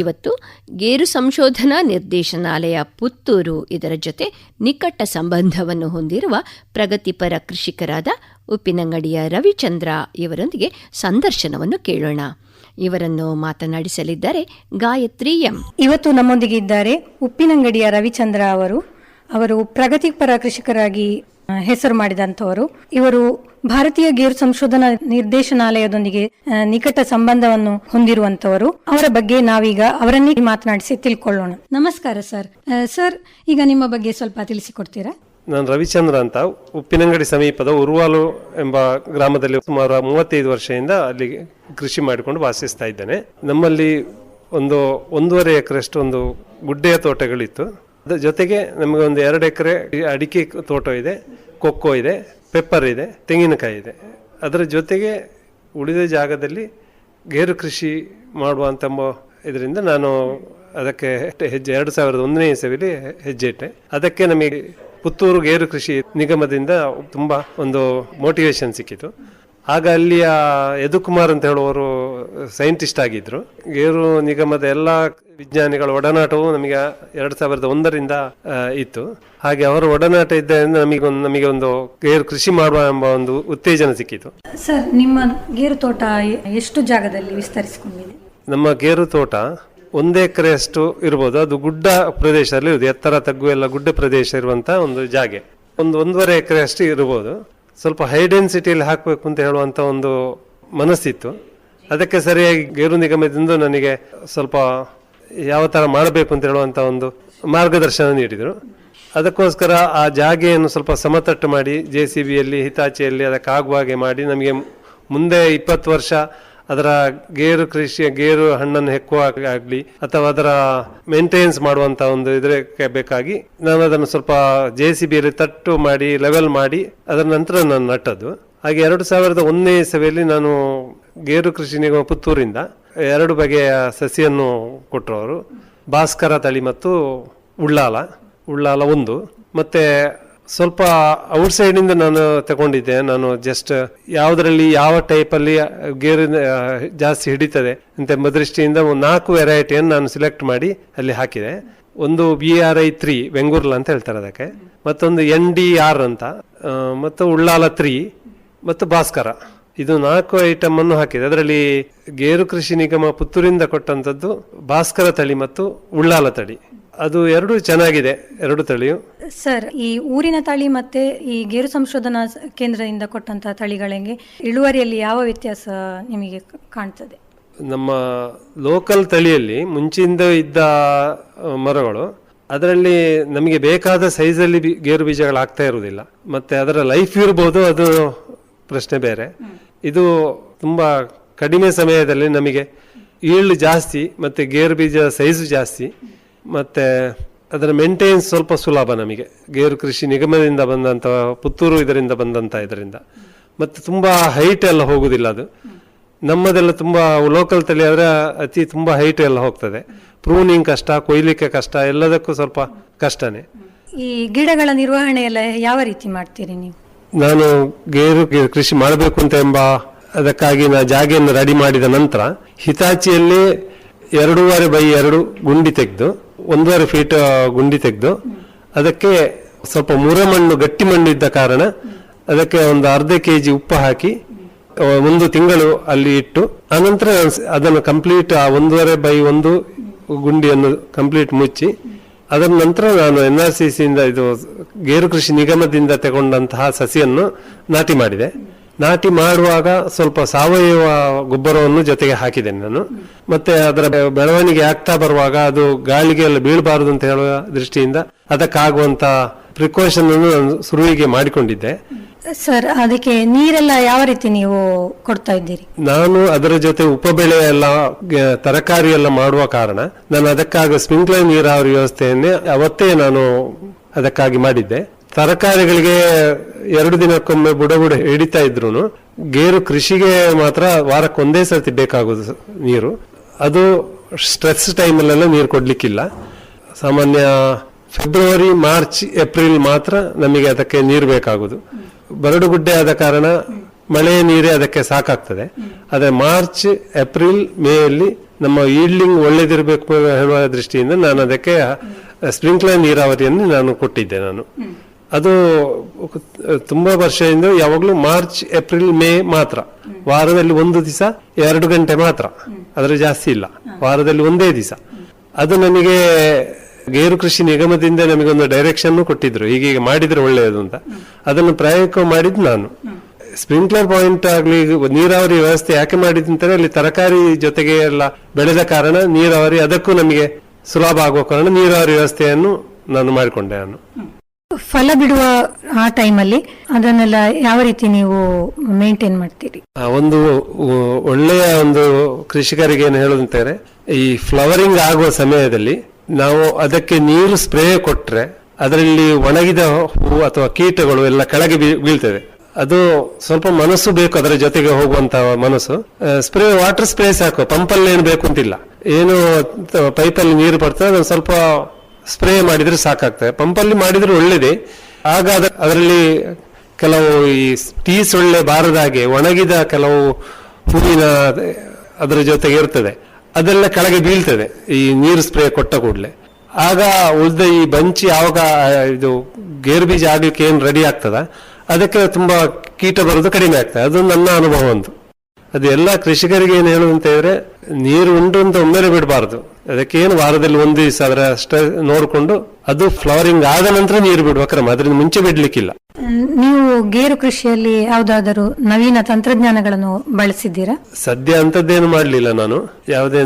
ಇವತ್ತು ಗೇರು ಸಂಶೋಧನಾ ನಿರ್ದೇಶನಾಲಯ ಪುತ್ತೂರು ಇದರ ಜೊತೆ ನಿಕಟ ಸಂಬಂಧವನ್ನು ಹೊಂದಿರುವ ಪ್ರಗತಿಪರ ಕೃಷಿಕರಾದ ಉಪ್ಪಿನಂಗಡಿಯ ರವಿಚಂದ್ರ ಇವರೊಂದಿಗೆ ಸಂದರ್ಶನವನ್ನು ಕೇಳೋಣ. ಇವರನ್ನು ಮಾತನಾಡಿಸಲಿದ್ದಾರೆ ಗಾಯತ್ರಿ ಎಂ. ಇವತ್ತು ನಮ್ಮೊಂದಿಗೆ ಇದ್ದಾರೆ ಉಪ್ಪಿನಂಗಡಿಯ ರವಿಚಂದ್ರ ಅವರು. ಅವರು ಪ್ರಗತಿಪರ ಕೃಷಿಕರಾಗಿ ಹೆಸರು ಮಾಡಿದಂಥವರು. ಇವರು ಭಾರತೀಯ ಗೇರು ಸಂಶೋಧನಾ ನಿರ್ದೇಶನಾಲಯದೊಂದಿಗೆ ನಿಕಟ ಸಂಬಂಧವನ್ನು ಹೊಂದಿರುವಂತವರು ಅವರ ಬಗ್ಗೆ ನಾವೀಗ ಅವರನ್ನೇ ಮಾತನಾಡಿಸಿ ತಿಳ್ಕೊಳ್ಳೋಣ. ನಮಸ್ಕಾರ ಸರ್. ಸರ್, ಈಗ ನಿಮ್ಮ ಬಗ್ಗೆ ಸ್ವಲ್ಪ ತಿಳಿಸಿಕೊಡ್ತೀರಾ? ನಾನು ರವಿಚಂದ್ರ ಅಂತ. ಉಪ್ಪಿನಂಗಡಿ ಸಮೀಪದ ಉರುವಾಲು ಎಂಬ ಗ್ರಾಮದಲ್ಲಿ ಸುಮಾರು ಮೂವತ್ತೈದು ವರ್ಷದಿಂದ ಅಲ್ಲಿ ಕೃಷಿ ಮಾಡಿಕೊಂಡು ವಾಸಿಸ್ತಾ ಇದ್ದೇನೆ. ನಮ್ಮಲ್ಲಿ ಒಂದು ಒಂದೂವರೆ ಎಕರೆಷ್ಟು ಒಂದು ಗುಡ್ಡೆಯ ತೋಟಗಳಿತ್ತು. ಅದರ ಜೊತೆಗೆ ನಮಗೆ ಒಂದು ಎರಡು ಎಕರೆ ಅಡಿಕೆ ತೋಟ ಇದೆ, ಕೊಕ್ಕೋ ಇದೆ, ಪೆಪ್ಪರ್ ಇದೆ, ತೆಂಗಿನಕಾಯಿ ಇದೆ. ಅದರ ಜೊತೆಗೆ ಉಳಿದ ಜಾಗದಲ್ಲಿ ಗೇರು ಕೃಷಿ ಮಾಡುವಂತ ಇದರಿಂದ ನಾನು ಅದಕ್ಕೆ ಹೆಜ್ಜೆ, ಎರಡು ಸಾವಿರದ ಒಂದನೇ ಇಸವಿಲಿ ಹೆಜ್ಜೆ ಇಟ್ಟೆ ಅದಕ್ಕೆ ನಮಗೆ ಪುತ್ತೂರು ಗೇರು ಕೃಷಿ ನಿಗಮದಿಂದ ತುಂಬ ಒಂದು ಮೋಟಿವೇಶನ್ ಸಿಕ್ಕಿತು. ಆಗ ಅಲ್ಲಿಯ ಯದುಕುಮಾರ್ ಅಂತ ಹೇಳುವವರು ಸೈಂಟಿಸ್ಟ್ ಆಗಿದ್ರು. ಗೇರು ನಿಗಮದ ಎಲ್ಲ ವಿಜ್ಞಾನಿಗಳ ಒಡನಾಟವು ನಮಗೆ ಎರಡು ಸಾವಿರದ ಒಂದರಿಂದ ಇತ್ತು. ಹಾಗೆ ಅವರ ಒಡನಾಟ ಇದ್ದರಿಂದ ನಮಗೆ ಒಂದು ನಮಗೆ ಒಂದು ಗೇರು ಕೃಷಿ ಮಾಡುವ ಎಂಬ ಒಂದು ಉತ್ತೇಜನ ಸಿಕ್ಕಿತು. ಸರ್ ನಿಮ್ಮ ಗೇರು ತೋಟ ಎಷ್ಟು ಜಾಗದಲ್ಲಿ ವಿಸ್ತರಿಸಿಕೊಂಡಿದೆ? ನಮ್ಮ ಗೇರು ತೋಟ ಒಂದು ಎಕರೆಯಷ್ಟು ಇರ್ಬೋದು. ಅದು ಗುಡ್ಡ ಪ್ರದೇಶದಲ್ಲಿ ಇರುವುದು. ಎತ್ತರ ತಗ್ಗು ಎಲ್ಲ ಗುಡ್ಡ ಪ್ರದೇಶ ಇರುವಂತಹ ಒಂದು ಜಾಗೆ. ಒಂದು ಒಂದೂವರೆ ಎಕರೆ ಅಷ್ಟು ಇರ್ಬೋದು. ಸ್ವಲ್ಪ ಹೈ ಡೆನ್ಸಿಟಿಯಲ್ಲಿ ಹಾಕಬೇಕು ಅಂತ ಹೇಳುವಂಥ ಒಂದು ಮನಸ್ಸಿತ್ತು. ಅದಕ್ಕೆ ಸರಿಯಾಗಿ ಗೇರು ನಿಗಮದಿಂದ ನನಗೆ ಸ್ವಲ್ಪ ಯಾವ ಥರ ಮಾಡಬೇಕು ಅಂತ ಹೇಳುವಂಥ ಒಂದು ಮಾರ್ಗದರ್ಶನ ನೀಡಿದರು. ಅದಕ್ಕೋಸ್ಕರ ಆ ಜಾಗೆಯನ್ನು ಸ್ವಲ್ಪ ಸಮತಟ್ಟು ಮಾಡಿ ಜೆ ಸಿ ಬಿಯಲ್ಲಿ ಹಿತಾಚಿಯಲ್ಲಿ ಅದಕ್ಕೆ ಆಗುವ ಹಾಗೆ ಮಾಡಿ, ನಮಗೆ ಮುಂದೆ ಇಪ್ಪತ್ತು ವರ್ಷ ಅದರ ಗೇರು ಕೃಷಿ ಗೇರು ಹಣ್ಣನ್ನು ಹೆಕ್ಕುವ ಆಗಲಿ ಅಥವಾ ಅದರ ಮೇಂಟೆನೆನ್ಸ್ ಮಾಡುವಂತ ಒಂದು ಇದಕ್ಕೆ ಬೇಕಾಗಿ ನಾನು ಅದನ್ನು ಸ್ವಲ್ಪ ಜೆ ಸಿ ಬಿಯಲ್ಲಿ ತಟ್ಟು ಮಾಡಿ ಲೆವೆಲ್ ಮಾಡಿ, ಅದರ ನಂತರ ನಾನು ನಟ್ಟದ್ದು. ಹಾಗೆ ಎರಡು ಸಾವಿರದ ಒಂದನೇ ಇಸವಿಯಲ್ಲಿ ನಾನು ಗೇರು ಕೃಷಿ ನಿಗಮ ಪುತ್ತೂರಿಂದ ಎರಡು ಬಗೆಯ ಸಸಿಯನ್ನು ಕೊಟ್ಟರು ಅವರು. ಭಾಸ್ಕರ ತಳಿ ಮತ್ತು ಉಳ್ಳಾಲ ಉಳ್ಳಾಲ ಒಂದು. ಮತ್ತೆ ಸ್ವಲ್ಪ ಔಟ್ ಸೈಡಿಂದ ನಾನು ತಗೊಂಡಿದ್ದೆ. ನಾನು ಜಸ್ಟ್ ಯಾವುದರಲ್ಲಿ, ಯಾವ ಟೈಪ್ ಅಲ್ಲಿ ಗೇರು ಜಾಸ್ತಿ ಹಿಡಿತದೆ ಅಂತ ದೃಷ್ಟಿಯಿಂದ ಒಂದು ನಾಲ್ಕು ವೆರೈಟಿಯನ್ನು ನಾನು ಸಿಲೆಕ್ಟ್ ಮಾಡಿ ಅಲ್ಲಿ ಹಾಕಿದೆ. ಒಂದು ಬಿ ಆರ್ ಐ ತ್ರೀ ಬೆಂಗೂರ್ಲ ಅಂತ ಹೇಳ್ತಾರೆ ಅದಕ್ಕೆ. ಮತ್ತೊಂದು ಎನ್ ಡಿ ಆರ್ ಅಂತ ಮತ್ತು ಉಳ್ಳಾಲ ತ್ರೀ ಮತ್ತು ಭಾಸ್ಕರ ಇದು ನಾಲ್ಕು ಐಟಮ್ ಅನ್ನು ಹಾಕಿದೆ. ಅದರಲ್ಲಿ ಗೇರು ಕೃಷಿ ನಿಗಮ ಪುತ್ತೂರಿಂದ ಕೊಟ್ಟಂತದ್ದು ಭಾಸ್ಕರ ತಳಿ ಮತ್ತು ಉಳ್ಳಾಲ ತಳಿ. ಅದು ಎರಡು ಚೆನ್ನಾಗಿದೆ ಎರಡು ತಳಿಯು. ಸರ್ ಈ ಊರಿನ ತಳಿ ಮತ್ತೆ ಈ ಗೇರು ಸಂಶೋಧನಾ ಸ- ಕೇಂದ್ರದಿಂದ ಕೊಟ್ಟಂತಹ ತಳಿಗಳಿಗೆ ಇಳುವರಿಯಲ್ಲಿ ಯಾವ ವ್ಯತ್ಯಾಸ ನಿಮಗೆ ಕ- ಕಾಣ್ತದೆ? ನಮ್ಮ ಲೋಕಲ್ ತಳಿಯಲ್ಲಿ ಮುಂಚಿಂದ ಇದ್ದ ಆ, ಮರಗಳು ಅದರಲ್ಲಿ ನಮಗೆ ಬೇಕಾದ ಸೈಜಲ್ಲಿ ಬಿ- ಗೇರು ಬೀಜಗಳು ಆಗ್ತಾ ಇರುವುದಿಲ್ಲ. ಮತ್ತೆ ಅದರ ಲೈಫ್ ಇರ್ಬೋದು ಅದು ಪ್ರಶ್ನೆ ಬೇರೆ. ಇದು ತುಂಬಾ ಕಡಿಮೆ ಸಮಯದಲ್ಲಿ ನಮಗೆ ಈಲ್ಡ್ ಜಾಸ್ತಿ ಮತ್ತೆ ಗೇರು ಬೀಜ ಸೈಜ್ ಜಾಸ್ತಿ. ಮತ್ತೆ ಅದರ ಮೇಂಟೆನೆನ್ಸ್ ಸ್ವಲ್ಪ ಸುಲಭ ನಮಗೆ. ಗೇರು ಕೃಷಿ ನಿಗಮದಿಂದ ಬಂದಂಥ ಪುತ್ತೂರು ಇದರಿಂದ ಬಂದಂಥ ಇದರಿಂದ. ಮತ್ತು ತುಂಬ ಹೈಟ್ ಎಲ್ಲ ಹೋಗೋದಿಲ್ಲ ಅದು. ನಮ್ಮದೆಲ್ಲ ತುಂಬ ಲೋಕಲ್ ತಳಿ ಆದರೆ ಅತಿ ತುಂಬ ಹೈಟ್ ಎಲ್ಲ ಹೋಗ್ತದೆ. ಪ್ರೂನಿಂಗ್ ಕಷ್ಟ ಕೊಯ್ಲಿಕ್ಕೆ ಕಷ್ಟ ಎಲ್ಲದಕ್ಕೂ ಸ್ವಲ್ಪ ಕಷ್ಟನೇ. ಈ ಗಿಡಗಳ ನಿರ್ವಹಣೆ ಎಲ್ಲ ಯಾವ ರೀತಿ ಮಾಡ್ತೀರಿ ನೀವು? ನಾನು ಗೇರು ಕೃಷಿ ಮಾಡಬೇಕು ಅಂತ ಎಂಬ ಅದಕ್ಕಾಗಿ ನಾ ಜಾಗೆಯನ್ನು ರೆಡಿ ಮಾಡಿದ ನಂತರ ಹಿತಾಚಿಯಲ್ಲಿ ಎರಡೂವರೆ ಬೈ ಎರಡು ಗುಂಡಿ ತೆಗೆದು ಒಂದೂವರೆ ಫೀಟ್ ಗುಂಡಿ ತೆಗೆದು, ಅದಕ್ಕೆ ಸ್ವಲ್ಪ ಮುರಮಣ್ಣು ಗಟ್ಟಿ ಮಣ್ಣು ಇದ್ದ ಕಾರಣ ಅದಕ್ಕೆ ಒಂದು ಅರ್ಧ ಕೆ ಜಿ ಉಪ್ಪು ಹಾಕಿ ಒಂದು ತಿಂಗಳು ಅಲ್ಲಿ ಇಟ್ಟು ಆನಂತರ ಅದನ್ನು ಕಂಪ್ಲೀಟ್ ಆ, ಒಂದೂವರೆ ಬೈ ಒಂದು ಗುಂಡಿಯನ್ನು ಕಂಪ್ಲೀಟ್ ಮುಚ್ಚಿ, ಅದರ ನಂತರ ನಾನು ಎನ್ ಆರ್ ಸಿ ಸಿಯಿಂದ ಇದು ಗೇರು ಕೃಷಿ ನಿಗಮದಿಂದ ತಗೊಂಡಂತಹ ಸಸಿಯನ್ನು ನಾಟಿ ಮಾಡಿದೆ. ನಾಟಿ ಮಾಡುವಾಗ ಸ್ವಲ್ಪ ಸಾವಯವ ಗೊಬ್ಬರವನ್ನು ಜೊತೆಗೆ ಹಾಕಿದ್ದೇನೆ ನಾನು. ಮತ್ತೆ ಅದರ ಬೆಳವಣಿಗೆ ಆಗ್ತಾ ಬರುವಾಗ ಅದು ಗಾಳಿಗೆ ಎಲ್ಲ ಬೀಳಬಾರದು ಅಂತ ಹೇಳುವ ದೃಷ್ಟಿಯಿಂದ ಅದಕ್ಕಾಗುವಂತ ಪ್ರಿಕಾಷನ್ ಅನ್ನು ನಾನು ಶುರುವಿಗೆ ಮಾಡಿಕೊಂಡಿದ್ದೆ. ಸರ್ ಅದಕ್ಕೆ ನೀರೆಲ್ಲ ಯಾವ ರೀತಿ ನೀವು ಕೊಡ್ತಾ ಇದ್ದೀರಿ? ನಾನು ಅದರ ಜೊತೆ ಉಪಬೆಳೆ ಎಲ್ಲ ತರಕಾರಿ ಎಲ್ಲ ಮಾಡುವ ಕಾರಣ ನಾನು ಅದಕ್ಕಾಗ ಸ್ಪ್ರಿಂಕ್ಲರ್ ನೀರಾವರಿ ವ್ಯವಸ್ಥೆಯನ್ನೇ ಅವತ್ತೇ ನಾನು ಅದಕ್ಕಾಗಿ ಮಾಡಿದ್ದೆ. ತರಕಾರಿಗಳಿಗೆ ಎರಡು ದಿನಕ್ಕೊಮ್ಮೆ ಬುಡ ಬುಡ ಹಿಡಿತಾ ಇದ್ರು ಗೇರು ಕೃಷಿಗೆ ಮಾತ್ರ ವಾರಕ್ಕೆ ಒಂದೇ ಸರ್ತಿ ಬೇಕಾಗೋದು ನೀರು. ಅದು ಸ್ಟ್ರೆಸ್ ಟೈಮಲ್ಲೆಲ್ಲ ನೀರು ಕೊಡ್ಲಿಕ್ಕಿಲ್ಲ. ಸಾಮಾನ್ಯ ಫೆಬ್ರವರಿ, ಮಾರ್ಚ್, ಏಪ್ರಿಲ್ ಮಾತ್ರ ನಮಗೆ ಅದಕ್ಕೆ ನೀರು ಬೇಕಾಗುದು. ಬರಡು ಗುಡ್ಡೆ ಆದ ಕಾರಣ ಮಳೆಯ ನೀರೇ ಅದಕ್ಕೆ ಸಾಕಾಗ್ತದೆ. ಆದರೆ ಮಾರ್ಚ್, ಏಪ್ರಿಲ್ ಮೇ ಅಲ್ಲಿ ನಮ್ಮ ಈಲ್ಡಿಂಗ್ ಒಳ್ಳೇದಿರಬೇಕು ಹೇಳುವ ದೃಷ್ಟಿಯಿಂದ ನಾನು ಅದಕ್ಕೆ ಸ್ಪ್ರಿಂಕ್ಲರ್ ನೀರಾವರಿಯನ್ನು ನಾನು ಕೊಟ್ಟಿದ್ದೆ ನಾನು. ಅದು ತುಂಬಾ ವರ್ಷದಿಂದ ಯಾವಾಗಲೂ ಮಾರ್ಚ್, ಏಪ್ರಿಲ್, ಮೇ ಮಾತ್ರ. ವಾರದಲ್ಲಿ ಒಂದು ದಿವಸ, ಎರಡು ಗಂಟೆ ಮಾತ್ರ. ಅದರ ಜಾಸ್ತಿ ಇಲ್ಲ. ವಾರದಲ್ಲಿ ಒಂದೇ ದಿವಸ. ಅದು ನನಗೆ ಗೇರು ಕೃಷಿ ನಿಗಮದಿಂದ ನಮಗೊಂದು ಡೈರೆಕ್ಷನ್ ಕೊಟ್ಟಿದ್ರು. ಹೀಗೆ ಮಾಡಿದ್ರೆ ಒಳ್ಳೆಯದು ಅಂತ. ಅದನ್ನು ಪ್ರಾಯೋಗಿಕ ಮಾಡಿದ್ದು ನಾನು. ಸ್ಪ್ರಿಂಕ್ಲರ್ ಪಾಯಿಂಟ್ ಆಗಲಿ, ನೀರಾವರಿ ವ್ಯವಸ್ಥೆ ಯಾಕೆ ಮಾಡಿದ್ದು ಅಂತಂದ್ರೆ ಅಲ್ಲಿ ತರಕಾರಿ ಜೊತೆಗೆ ಎಲ್ಲ ಬೆಳೆದ ಕಾರಣ ನೀರಾವರಿ ಅದಕ್ಕೂ ನಮಗೆ ಸುಲಭ ಆಗುವ ಕಾರಣ ನೀರಾವರಿ ವ್ಯವಸ್ಥೆಯನ್ನು ನಾನು ಮಾಡಿಕೊಂಡೆ ನಾನು. ಫಲ ಬಿಡುವ ಆ ಟೈಮಲ್ಲಿ ಅದನ್ನೆಲ್ಲ ಯಾವ ರೀತಿ ನೀವು ಮೇಂಟೈನ್ ಮಾಡ್ತೀರಿ? ಒಂದು ಒಳ್ಳೆಯ ಒಂದು ಕೃಷಿಕರಿಗೆ ಏನು ಹೇಳುದಂತಾರೆ ಈ ಫ್ಲವರಿಂಗ್ ಆಗುವ ಸಮಯದಲ್ಲಿ ನಾವು ಅದಕ್ಕೆ ನೀರು ಸ್ಪ್ರೇ ಕೊಟ್ರೆ ಅದರಲ್ಲಿ ಒಣಗಿದ ಹೂ ಅಥವಾ ಕೀಟಗಳು ಎಲ್ಲ ಕೆಳಗೆ ಬೀ- ಬೀಳ್ತದೆ ಅದು ಸ್ವಲ್ಪ ಮನಸ್ಸು ಬೇಕು ಅದರ ಜೊತೆಗೆ ಹೋಗುವಂತ ಮನಸ್ಸು. ಸ್ಪ್ರೇ ವಾಟರ್ ಸ್ಪ್ರೇ ಸಾಕು, ಪಂಪಲ್ಲಿ ಏನು ಬೇಕು ಅಂತಿಲ್ಲ. ಏನು ಪೈಪಲ್ಲಿ ನೀರು ಬರ್ತದೆ, ಅದನ್ನು ಸ್ವಲ್ಪ ಸ್ಪ್ರೇ ಮಾಡಿದ್ರೆ ಸಾಕಾಗ್ತದೆ. ಪಂಪಲ್ಲಿ ಮಾಡಿದ್ರೆ ಒಳ್ಳೆಯದೇ ಆಗ ಅದ- ಅದರಲ್ಲಿ ಕೆಲವು ಈ ಟೀ ಸೊಳ್ಳೆ ಬಾರದ ಹಾಗೆ ಒಣಗಿದ ಕೆಲವು ಹೂವಿನ ಅದರ ಜೊತೆಗೆ ಇರ್ತದೆ. ಅದೆಲ್ಲ ಕೆಳಗೆ ಬೀಳ್ತದೆ, ಈ ನೀರು ಸ್ಪ್ರೇ ಕೊಟ್ಟ ಕೂಡಲೇ. ಆಗ ಉಳಿದ ಈ ಬಂಚಿ ಯಾವಾಗ ಇದು ಗೇರು ಬೀಜ ಆಗಲಿಕ್ಕೆ ಏನು ರೆಡಿ ಆಗ್ತದ? ಅದಕ್ಕೆ ತುಂಬ ಕೀಟ ಬರೋದು ಕಡಿಮೆ ಆಗ್ತದೆ. ಅದು ನನ್ನ ಅನುಭವ ಒಂದು ಅದು ಎಲ್ಲ ಕೃಷಿಕರಿಗೆ ಏನು ಹೇಳುವಂತ ಹೇಳಿದ್ರೆ ನೀರು ಉಂಟು ಅಂತ ಒಮ್ಮೆಲೆ ಬಿಡಬಾರ್ದು. ಅದಕ್ಕೆ ಏನು ವಾರದಲ್ಲಿ ಒಂದು ದಿವಸ ಅದರ ಅಷ್ಟೇ ನೋಡಿಕೊಂಡು ಅದು ಫ್ಲವರಿಂಗ್ ಆದ ನಂತರ ನೀರು ಬಿಡುವ ಕ್ರಮ ಅದರಿಂದ ಮುಂಚೆ ಬಿಡ್ಲಿಕ್ಕಿಲ್ಲ. ನೀವು ಗೇರು ಕೃಷಿಯಲ್ಲಿ ಯಾವುದಾದರೂ ನವೀನ ತಂತ್ರಜ್ಞಾನಗಳನ್ನು ಬಳಸಿದ್ದೀರಾ? ಸದ್ಯ ಅಂತದ್ದೇನು ಮಾಡಲಿಲ್ಲ ನಾನು. ಯಾವುದೇ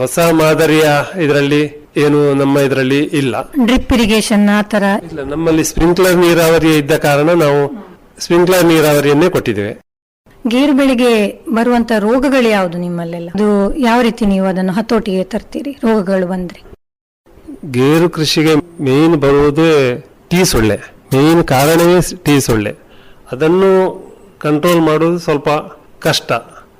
ಹೊಸ ಮಾದರಿಯ ಇದರಲ್ಲಿ ಏನು ನಮ್ಮ ಇದರಲ್ಲಿ ಇಲ್ಲ. ಡ್ರಿಪ್ ಇರಿಗೇಷನ್ ಆ ತರ ಇಲ್ಲ ನಮ್ಮಲ್ಲಿ ಸ್ಪ್ರಿಂಕ್ಲರ್ ನೀರಾವರಿ ಇದ್ದ ಕಾರಣ ನಾವು ಸ್ಪ್ರಿಂಕ್ಲರ್ ನೀರಾವರಿಯನ್ನೇ ಕೊಟ್ಟಿದ್ದೇವೆ. ಗೇರು ಬೆಳೆಗೆ ಬರುವಂತ ರೋಗಗಳು ಯಾವುದು ನಿಮ್ಮಲ್ಲೆಲ್ಲ? ಅದು ಯಾವ ರೀತಿ ನೀವು ಅದನ್ನು ಹತೋಟಿಗೆ ತರ್ತೀರಿ, ರೋಗಗಳು ಬಂದ್ರೆ? ಗೇರು ಕೃಷಿಗೆ ಮೇನ್ ಬರುವುದೇ ಟೀ ಸೊಳ್ಳೆ. ಮೇನ್ ಕಾರಣವೇ ಟೀ ಸೊಳ್ಳೆ. ಅದನ್ನು ಕಂಟ್ರೋಲ್ ಮಾಡೋದು ಸ್ವಲ್ಪ ಕಷ್ಟ.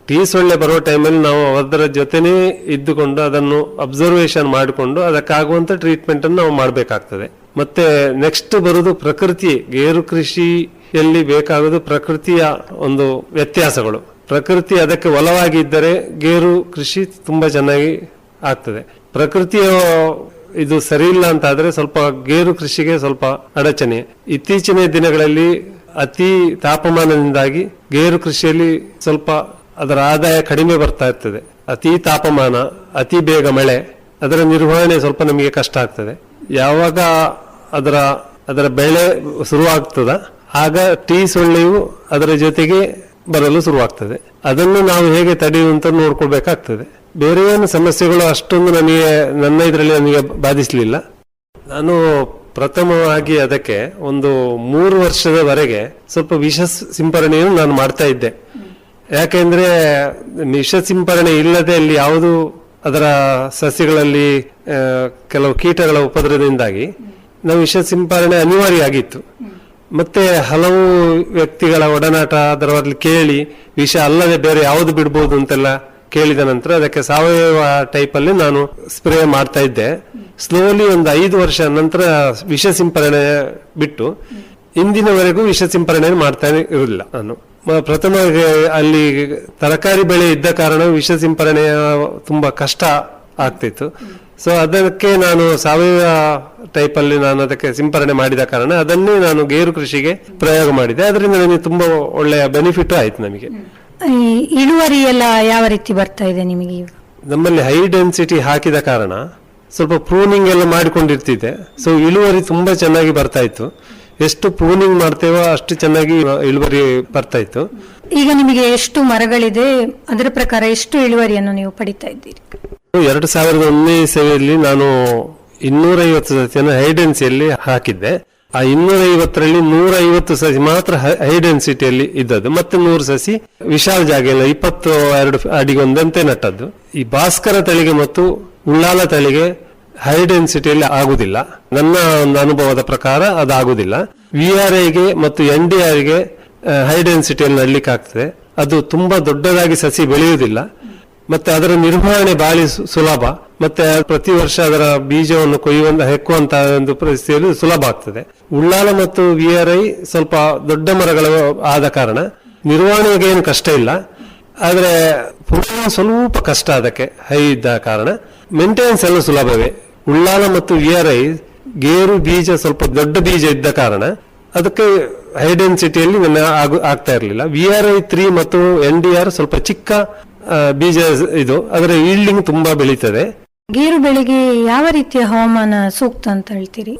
ಟೀ ಸೊಳ್ಳೆ ಬರೋ ಟೈಮಲ್ಲಿ ನಾವು ಅದರ ಜೊತೆನೇ ಇದ್ದುಕೊಂಡು ಅದನ್ನು ಅಬ್ಸರ್ವೇಷನ್ ಮಾಡಿಕೊಂಡು ಅದಕ್ಕಾಗುವಂಥ ಟ್ರೀಟ್ಮೆಂಟನ್ನು ನಾವು ಮಾಡಬೇಕಾಗ್ತದೆ. ಮತ್ತೆ ನೆಕ್ಸ್ಟ್ ಬರೋದು ಪ್ರಕೃತಿ, ಗೇರು ಕೃಷಿಯಲ್ಲಿ ಬೇಕಾಗೋದು ಪ್ರಕೃತಿಯ ಒಂದು ವ್ಯತ್ಯಾಸಗಳು. ಪ್ರಕೃತಿ ಅದಕ್ಕೆ ಒಲವಾಗಿ ಇದ್ದರೆ ಗೇರು ಕೃಷಿ ತುಂಬ ಚೆನ್ನಾಗಿ ಆಗ್ತದೆ. ಪ್ರಕೃತಿಯ ಇದು ಸರಿ ಇಲ್ಲ ಅಂತ ಆದರೆ ಸ್ವಲ್ಪ ಗೇರು ಕೃಷಿಗೆ ಸ್ವಲ್ಪ ಅಡಚಣೆ. ಇತ್ತೀಚಿನ ದಿನಗಳಲ್ಲಿ ಅತಿ ತಾಪಮಾನದಿಂದಾಗಿ ಗೇರು ಕೃಷಿಯಲ್ಲಿ ಸ್ವಲ್ಪ ಅದರ ಆದಾಯ ಕಡಿಮೆ ಬರ್ತಾ ಇರ್ತದೆ. ಅತಿ ತಾಪಮಾನ, ಅತಿ ಬೇಗ ಮಳೆ, ಅದರ ನಿರ್ವಹಣೆ ಸ್ವಲ್ಪ ನಮಗೆ ಕಷ್ಟ ಆಗ್ತದೆ. ಯಾವಾಗ ಅದರ ಅದರ ಬೆಳೆ ಶುರುವಾಗ್ತದ, ಆಗ ಟೀ ಸೊಳ್ಳೆಯು ಅದರ ಜೊತೆಗೆ ಬರಲು ಶುರುವಾಗ್ತದೆ. ಅದನ್ನು ನಾವು ಹೇಗೆ ತಡೆಯುವಂತ ನೋಡ್ಕೊಳ್ಬೇಕಾಗ್ತದೆ. ಬೇರೆ ಏನು ಸಮಸ್ಯೆಗಳು ಅಷ್ಟೊಂದು ನನಗೆ ನನ್ನ ಇದರಲ್ಲಿ ನನಗೆ ಬಾಧಿಸಲಿಲ್ಲ. ನಾನು ಪ್ರಥಮವಾಗಿ ಅದಕ್ಕೆ ಒಂದು ಮೂರು ವರ್ಷದವರೆಗೆ ಸ್ವಲ್ಪ ವಿಷ ಸಿಂಪರಣೆಯನ್ನು ನಾನು ಮಾಡ್ತಾ ಇದ್ದೆ. ಯಾಕೆಂದ್ರೆ ವಿಷ ಸಿಂಪರಣೆ ಇಲ್ಲದೆ ಅಲ್ಲಿ ಯಾವುದು ಅದರ ಸಸ್ಯಗಳಲ್ಲಿ ಕೆಲವು ಕೀಟಗಳ ಉಪದ್ರವದಿಂದಾಗಿ ನಾವು ವಿಷ ಸಿಂಪರಣೆ ಅನಿವಾರ್ಯ ಆಗಿತ್ತು ಮತ್ತೆ ಹಲವು ವ್ಯಕ್ತಿಗಳ ಒಡನಾಟ ಅದರಲ್ಲಿ ಕೇಳಿ ವಿಷ ಅಲ್ಲದೆ ಬೇರೆ ಯಾವುದು ಬಿಡ್ಬೋದು ಅಂತೆಲ್ಲ ಕೇಳಿದ ನಂತರ ಅದಕ್ಕೆ ಸಾವಯವ ಟೈಪ್ ಅಲ್ಲಿ ನಾನು ಸ್ಪ್ರೇ ಮಾಡ್ತಾ ಇದ್ದೆ. ಸ್ಲೋಲಿ ಒಂದು ಐದು ವರ್ಷ ನಂತರ ವಿಷ ಸಿಂಪರಣೆ ಬಿಟ್ಟು ಇಂದಿನವರೆಗೂ ವಿಷ ಸಿಂಪರಣೆ ಮಾಡ್ತಾನೆ ಇರಲಿಲ್ಲ ನಾನು. ಪ್ರಥಮ ಅಲ್ಲಿ ತರಕಾರಿ ಬೆಳೆ ಇದ್ದ ಕಾರಣ ವಿಷ ಸಿಂಪರಣೆಯ ತುಂಬಾ ಕಷ್ಟ ಆಗ್ತಿತ್ತು. ಸೊ ಅದಕ್ಕೆ ನಾನು ಸಾವಯವ ಟೈಪ್ ಅಲ್ಲಿ ನಾನು ಅದಕ್ಕೆ ಸಿಂಪರಣೆ ಮಾಡಿದ ಕಾರಣ ಅದನ್ನೇ ನಾನು ಗೇರು ಕೃಷಿಗೆ ಪ್ರಯೋಗ ಮಾಡಿದೆ. ಅದರಿಂದ ನನಗೆ ತುಂಬಾ ಒಳ್ಳೆಯ ಬೆನಿಫಿಟ್ ಆಯ್ತು ನಮಗೆ. ಇಳುವರಿ ಎಲ್ಲ ಯಾವ ರೀತಿ ಬರ್ತಾ ಇದೆ ನಿಮಗೆ ನಮ್ಮಲ್ಲಿ ಹೈ ಡೆನ್ಸಿಟಿ ಹಾಕಿದ ಕಾರಣ ಸ್ವಲ್ಪ ಪ್ರೂನಿಂಗ್ ಎಲ್ಲ ಮಾಡಿಕೊಂಡಿರ್ತಿದೆ ಸೊ ಇಳುವರಿ ತುಂಬಾ ಚೆನ್ನಾಗಿ ಬರ್ತಾ ಇತ್ತು. ಎಷ್ಟು ಪ್ರೂನಿಂಗ್ ಮಾಡ್ತೇವೋ ಅಷ್ಟು ಚೆನ್ನಾಗಿ ಇಳುವರಿ ಬರ್ತಾ ಇತ್ತು. ಈಗ ನಿಮಗೆ ಎಷ್ಟು ಮರಗಳಿದೆ? ಅದರ ಪ್ರಕಾರ ಎಷ್ಟು ಇಳುವರಿಯನ್ನು ನೀವು ಪಡಿತಾ ಇದ್ದೀರಿ? ಎರಡು ಸಾವಿರದ ಒಂದನೇ ಸೇವೆಯಲ್ಲಿ ನಾನು ಇನ್ನೂರೈವತ್ತು ಸಸಿಯನ್ನು ಹೈಡೆನ್ಸಿಯಲ್ಲಿ ಹಾಕಿದ್ದೆ. ಆ ಇನ್ನೂರೈವತ್ತರಲ್ಲಿ ನೂರ ಐವತ್ತು ಸಸಿ ಮಾತ್ರ ಹೈಡೆನ್ಸಿಟಿಯಲ್ಲಿ ಇದ್ದದ್ದು. ಮತ್ತೆ ನೂರು ಸಸಿ ವಿಶಾಲ ಜಾಗ ಇಪ್ಪತ್ತು ಎರಡು ಅಡಿಗೆ ಒಂದಂತೆ ನಟ್ಟದ್ದು. ಈ ಭಾಸ್ಕರ ತಳಿಗೆ ಮತ್ತು ಉಳ್ಳಾಲ ತಳಿಗೆ ಹೈ ಡೆನ್ಸಿಟಿಯಲ್ಲಿ ಆಗುದಿಲ್ಲ. ನನ್ನ ಒಂದು ಅನುಭವದ ಪ್ರಕಾರ ಅದು ಆಗುದಿಲ್ಲ ವಿ ಆರ್ ಐಗೆ ಮತ್ತು ಎನ್ ಡಿ ಆರ್ಗೆ ಹೈ ಡೆನ್ಸಿಟಿಯಲ್ಲಿ ನಡ್ಲಿಕ್ಕೆ ಆಗ್ತದೆ ಅದು ತುಂಬಾ ದೊಡ್ಡದಾಗಿ ಸಸಿ ಬೆಳೆಯುವುದಿಲ್ಲ. ಮತ್ತೆ ಅದರ ನಿರ್ವಹಣೆ ಸು- ಸುಲಭ. ಮತ್ತೆ ಪ್ರತಿ ವರ್ಷ ಅದರ ಬೀಜವನ್ನು ಕೊಯ್ಯುವಂತ, ಹೆಕ್ಕುವಂತ ಒಂದು ಪರಿಸ್ಥಿತಿಯಲ್ಲಿ ಸುಲಭ ಆಗ್ತದೆ. ಉಳ್ಳಾಲ ಮತ್ತು ವಿ ಆರ್ ಐ ಸ್ವಲ್ಪ ದೊಡ್ಡ ಮರಗಳು ಆದ ಕಾರಣ ನಿರ್ವಹಣೆಗೆ ಏನು ಕಷ್ಟ ಇಲ್ಲ. ಆದರೆ ಪುನಃ ಸ್ವಲ್ಪ ಕಷ್ಟ ಅದಕ್ಕೆ ಹೈ ಇದ್ದ ಕಾರಣ ಮೇಂಟೆನೆನ್ಸ್ ಎಲ್ಲ ಸುಲಭವೇ. ಉಳ್ಳಾಲ ಮತ್ತು ವಿ ಆರ್ ಐ ಗೇರು ಬೀಜ ಸ್ವಲ್ಪ ದೊಡ್ಡ ಬೀಜ ಇದ್ದ ಕಾರಣ ಅದಕ್ಕೆ ಹೈ ಡೆನ್ಸಿಟಿಯಲ್ಲಿ ನನ್ನ ಆಗು- ಆಗ್ತಾ ಇರಲಿಲ್ಲ. ವಿ ಆರ್ ಐ ತ್ರೀ ಮತ್ತು ಎನ್ ಡಿ ಆರ್ ಸ್ವಲ್ಪ ಚಿಕ್ಕ ಬೀಜ ಇದು. ಅದರ ಈಲ್ಡಿಂಗ್ ತುಂಬಾ ಬೆಳೀತದೆ. ಗೇರು ಬೆಳೆಗೆ ಯಾವ ರೀತಿಯ ಹವಾಮಾನ ಸೂಕ್ತ ಅಂತ ಹೇಳ್ತೀರಿ?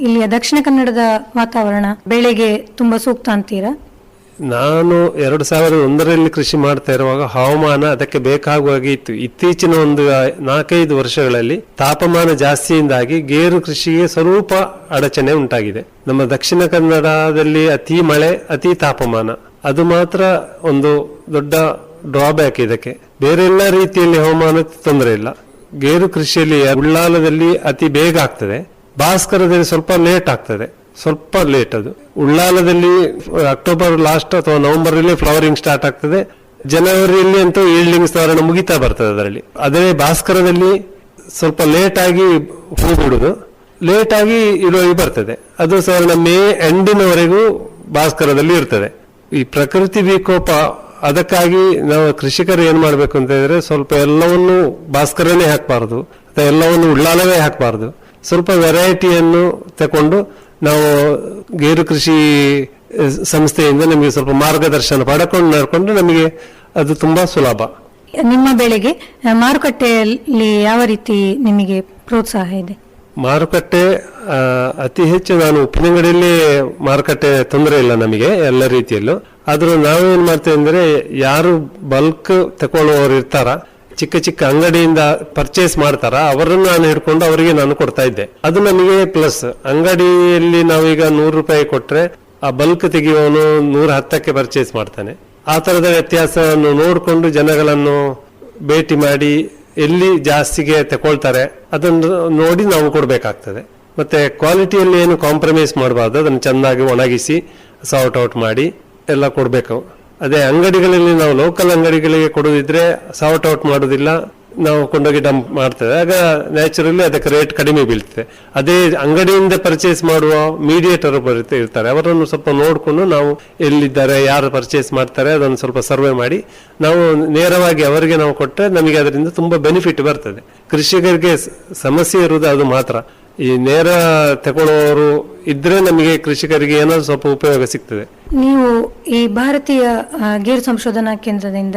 ಇಲ್ಲಿಯ ದಕ್ಷಿಣ ಕನ್ನಡದ ವಾತಾವರಣ ಬೆಳೆಗೆ ತುಂಬಾ ಸೂಕ್ತ ಅಂತೀರಾ? ನಾನು ಎರಡು ಸಾವಿರದ ಒಂದರಲ್ಲಿ ಕೃಷಿ ಮಾಡ್ತಾ ಇರುವಾಗ ಹವಾಮಾನ ಅದಕ್ಕೆ ಬೇಕಾಗುವಾಗೆ ಇತ್ತು. ಇತ್ತೀಚಿನ ಒಂದು ನಾಲ್ಕೈದು ವರ್ಷಗಳಲ್ಲಿ ತಾಪಮಾನ ಜಾಸ್ತಿಯಿಂದಾಗಿ ಗೇರು ಕೃಷಿಗೆ ಸ್ವರೂಪ ಅಡಚಣೆ ಉಂಟಾಗಿದೆ. ನಮ್ಮ ದಕ್ಷಿಣ ಕನ್ನಡದಲ್ಲಿ ಅತಿ ಮಳೆ, ಅತಿ ತಾಪಮಾನ. ಅದು ಮಾತ್ರ ಒಂದು ದೊಡ್ಡ ಡ್ರಾಬ್ಯಾಕ್ ಇದಕ್ಕೆ. ಬೇರೆ ಎಲ್ಲ ರೀತಿಯಲ್ಲಿ ಹವಾಮಾನ ತೊಂದರೆ ಇಲ್ಲ. ಗೇರು ಕೃಷಿಯಲ್ಲಿ ಉಳ್ಳಾಲದಲ್ಲಿ ಅತಿ ಬೇಗ ಆಗ್ತದೆ. ಭಾಸ್ಕರದಲ್ಲಿ ಸ್ವಲ್ಪ ಲೇಟ್ ಆಗ್ತದೆ. ಸ್ವಲ್ಪ ಲೇಟ್ ಅದು. ಉಳ್ಳಾಲದಲ್ಲಿ ಅಕ್ಟೋಬರ್ ಲಾಸ್ಟ್ ಅಥವಾ ನವೆಂಬರ್ ಅಲ್ಲಿ ಫ್ಲವರಿಂಗ್ ಸ್ಟಾರ್ಟ್ ಆಗ್ತದೆ. ಜನವರಿಯಲ್ಲಿ ಅಂತೂ ಈಲ್ಡಿಂಗ್ ಸ್ತರಣ ಮುಗಿತಾ ಬರ್ತದೆ ಅದರಲ್ಲಿ. ಅದೇ ಭಾಸ್ಕರದಲ್ಲಿ ಸ್ವಲ್ಪ ಲೇಟಾಗಿ ಹೂ ಬಿಡುದು ಲೇಟಾಗಿ ಇಳುವರಿ ಬರ್ತದೆ. ಅದು ಸಾಧಾರಣ ಮೇ ಎಂಡಿನವರೆಗೂ ಭಾಸ್ಕರದಲ್ಲಿ ಇರ್ತದೆ. ಈ ಪ್ರಕೃತಿ ವಿಕೋಪ ಅದಕ್ಕಾಗಿ ನಾವು ಕೃಷಿಕರು ಏನು ಮಾಡಬೇಕು ಅಂತ ಹೇಳಿದ್ರೆ ಸ್ವಲ್ಪ ಎಲ್ಲವನ್ನು ಭಾಸ್ಕರನೇ ಹಾಕಬಾರ್ದು. ಅಥವಾ ಎಲ್ಲವನ್ನು ಉಳ್ಳಾಲವೇ ಹಾಕಬಾರ್ದು. ಸ್ವಲ್ಪ ವೆರೈಟಿಯನ್ನು ತಕೊಂಡು ನಾವು ಗೇರು ಕೃಷಿ ಸಂಸ್ಥೆಯಿಂದ ನಮಗೆ ಸ್ವಲ್ಪ ಮಾರ್ಗದರ್ಶನ ಪಡ್ಕೊಂಡು ನಡ್ಕೊಂಡು ನಮಗೆ ಅದು ತುಂಬಾ ಸುಲಭ. ನಿಮ್ಮ ಬೆಳೆಗೆ ಮಾರುಕಟ್ಟೆಯಲ್ಲಿ ಯಾವ ರೀತಿ ನಿಮಗೆ ಪ್ರೋತ್ಸಾಹ ಇದೆ? ಮಾರುಕಟ್ಟೆ ಅತಿ ಹೆಚ್ಚು ನಾನು ಉಪ್ಪಿನಂಗಡಿಯಲ್ಲಿ ಮಾರುಕಟ್ಟೆ ತೊಂದರೆ ಇಲ್ಲ ನಮಗೆ ಎಲ್ಲ ರೀತಿಯಲ್ಲೂ. ಆದ್ರೂ ನಾವೇನ್ ಮಾಡ್ತೇವೆ ಅಂದ್ರೆ ಯಾರು ಬಲ್ಕ್ ತಕೊಳ್ಳುವವರು ಇರ್ತಾರ ಚಿಕ್ಕ ಚಿಕ್ಕ ಅಂಗಡಿಯಿಂದ ಪರ್ಚೇಸ್ ಮಾಡ್ತಾರ? ಅವರನ್ನು ನಾನು ಹಿಡ್ಕೊಂಡು ಅವರಿಗೆ ನಾನು ಕೊಡ್ತಾ ಇದ್ದೆ. ಅದು ನನಗೆ ಪ್ಲಸ್ ಅಂಗಡಿಯಲ್ಲಿ ನಾವೀಗ ನೂರು ರೂಪಾಯಿ ಕೊಟ್ರೆ ಆ ಬಲ್ಕ್ ತೆಗೆಯುವವನು ನೂರ ಹತ್ತಕ್ಕೆ ಪರ್ಚೇಸ್ ಮಾಡ್ತಾನೆ. ಆ ತರದ ವ್ಯತ್ಯಾಸವನ್ನು ನೋಡಿಕೊಂಡು ಜನಗಳನ್ನು ಭೇಟಿ ಮಾಡಿ ಎಲ್ಲಿ ಜಾಸ್ತಿಗೆ ತಗೊಳ್ತಾರೆ ಅದನ್ನು ನೋಡಿ ನಾವು ಕೊಡಬೇಕಾಗ್ತದೆ. ಮತ್ತೆ ಕ್ವಾಲಿಟಿಯಲ್ಲಿ ಏನು ಕಾಂಪ್ರಮೈಸ್ ಮಾಡಬಾರ್ದು, ಅದನ್ನು ಚೆನ್ನಾಗಿ ಒಣಗಿಸಿ ಸಾರ್ಟ್ ಔಟ್ ಮಾಡಿ ಎಲ್ಲ ಕೊಡಬೇಕು. ಅದೇ ಅಂಗಡಿಗಳಲ್ಲಿ ನಾವು ಲೋಕಲ್ ಅಂಗಡಿಗಳಿಗೆ ಕೊಡೋದಿದ್ರೆ ಸಾರ್ಟ್ ಔಟ್ ಮಾಡೋದಿಲ್ಲ. ನಾವು ಕೊಂಡೋಗಿ ಡಂಪ್ ಮಾಡ್ತೇವೆ. ಆಗ ನ್ಯಾಚುರಲಿ ಅದಕ್ಕೆ ರೇಟ್ ಕಡಿಮೆ ಬೀಳ್ತದೆ. ಅದೇ ಅಂಗಡಿಯಿಂದ ಪರ್ಚೇಸ್ ಮಾಡುವ ಮೀಡಿಯೇಟರ್ ಬರುತ್ತೆ ಇರ್ತಾರೆ. ಅವರನ್ನು ಸ್ವಲ್ಪ ನೋಡಿಕೊಂಡು ನಾವು ಎಲ್ಲಿದ್ದಾರೆ, ಯಾರು ಪರ್ಚೇಸ್ ಮಾಡ್ತಾರೆ, ಅದನ್ನು ಸ್ವಲ್ಪ ಸರ್ವೆ ಮಾಡಿ ನಾವು ನೇರವಾಗಿ ಅವರಿಗೆ ನಾವು ಕೊಟ್ಟರೆ ನಮಗೆ ಅದರಿಂದ ತುಂಬಾ ಬೆನಿಫಿಟ್ ಬರ್ತದೆ. ಕೃಷಿಕರಿಗೆ ಸಮಸ್ಯೆ ಇರುವುದು ಅದು ಮಾತ್ರ. ಈ ನೇರ ತಗೊಳ್ಳುವವರು ಇದ್ರೆ ನಮಗೆ ಕೃಷಿಕರಿಗೆ ಏನಾದ್ರು ಸ್ವಲ್ಪ ಉಪಯೋಗ ಸಿಗ್ತದೆ. ನೀವು ಈ ಭಾರತೀಯ ಗೇರ್ ಸಂಶೋಧನಾ ಕೇಂದ್ರದಿಂದ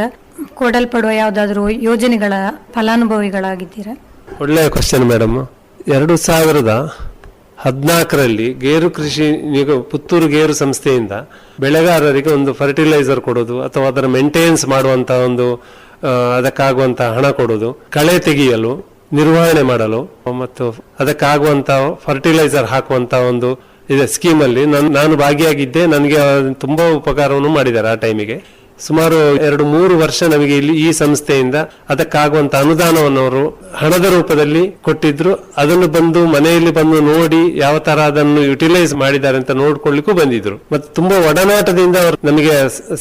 ಕೊಡಲ್ಪಡುವ ಯಾವುದಾದ್ರೂ ಯೋಜನೆಗಳ ಫಲಾನುಭವಿಗಳಾಗಿದ್ದೀರಾ? ಒಳ್ಳೆಯ ಕ್ವಶನ್ ಮೇಡಮ್ ಎರಡು ಸಾವಿರದ ಹದಿನಾಲ್ಕರಲ್ಲಿ ಗೇರು ಕೃಷಿ ನಿಗ ಪುತ್ತೂರು ಗೇರು ಸಂಸ್ಥೆಯಿಂದ ಬೆಳೆಗಾರರಿಗೆ ಒಂದು ಫರ್ಟಿಲೈಸರ್ ಕೊಡೋದು ಅಥವಾ ಅದರ ಮೇಂಟೆನೆನ್ಸ್ ಮಾಡುವಂತಹ ಒಂದು ಅದಕ್ಕಾಗುವಂತಹ ಅದಕ್ಕಾಗುವಂತ ಹಣ ಕೊಡೋದು ಕಳೆ ತೆಗೆಯಲು ನಿರ್ವಹಣೆ ಮಾಡಲು ಮತ್ತು ಅದಕ್ಕಾಗುವಂತ ಫರ್ಟಿಲೈಸರ್ ಹಾಕುವಂತ ಒಂದು ಇದೆ ಸ್ಕೀಮ್ ಅಲ್ಲಿ. ನಾನು ಭಾಗಿಯಾಗಿದ್ದೆ. ನನಗೆ ತುಂಬಾ ಉಪಕಾರವನ್ನು ಮಾಡಿದ್ದಾರೆ ಆ ಟೈಮಿಗೆ ಸುಮಾರು ಎರಡು ಮೂರು ವರ್ಷ ನಮಗೆ ಇಲ್ಲಿ ಈ ಸಂಸ್ಥೆಯಿಂದ ಅದಕ್ಕಾಗುವಂತ ಅನುದಾನವನ್ನು ಅವರು ಹಣದ ರೂಪದಲ್ಲಿ ಕೊಟ್ಟಿದ್ರು. ಅದನ್ನು ಬಂದು ಮನೆಯಲ್ಲಿ ಬಂದು ನೋಡಿ ಯಾವ ತರ ಅದನ್ನು ಯುಟಿಲೈಸ್ ಮಾಡಿದ್ದಾರೆ ಅಂತ ನೋಡ್ಕೊಳ್ಳಿಕ್ಕೂ ಬಂದಿದ್ರು. ಮತ್ತೆ ತುಂಬಾ ಒಡನಾಟದಿಂದ ಅವರು ನಮಗೆ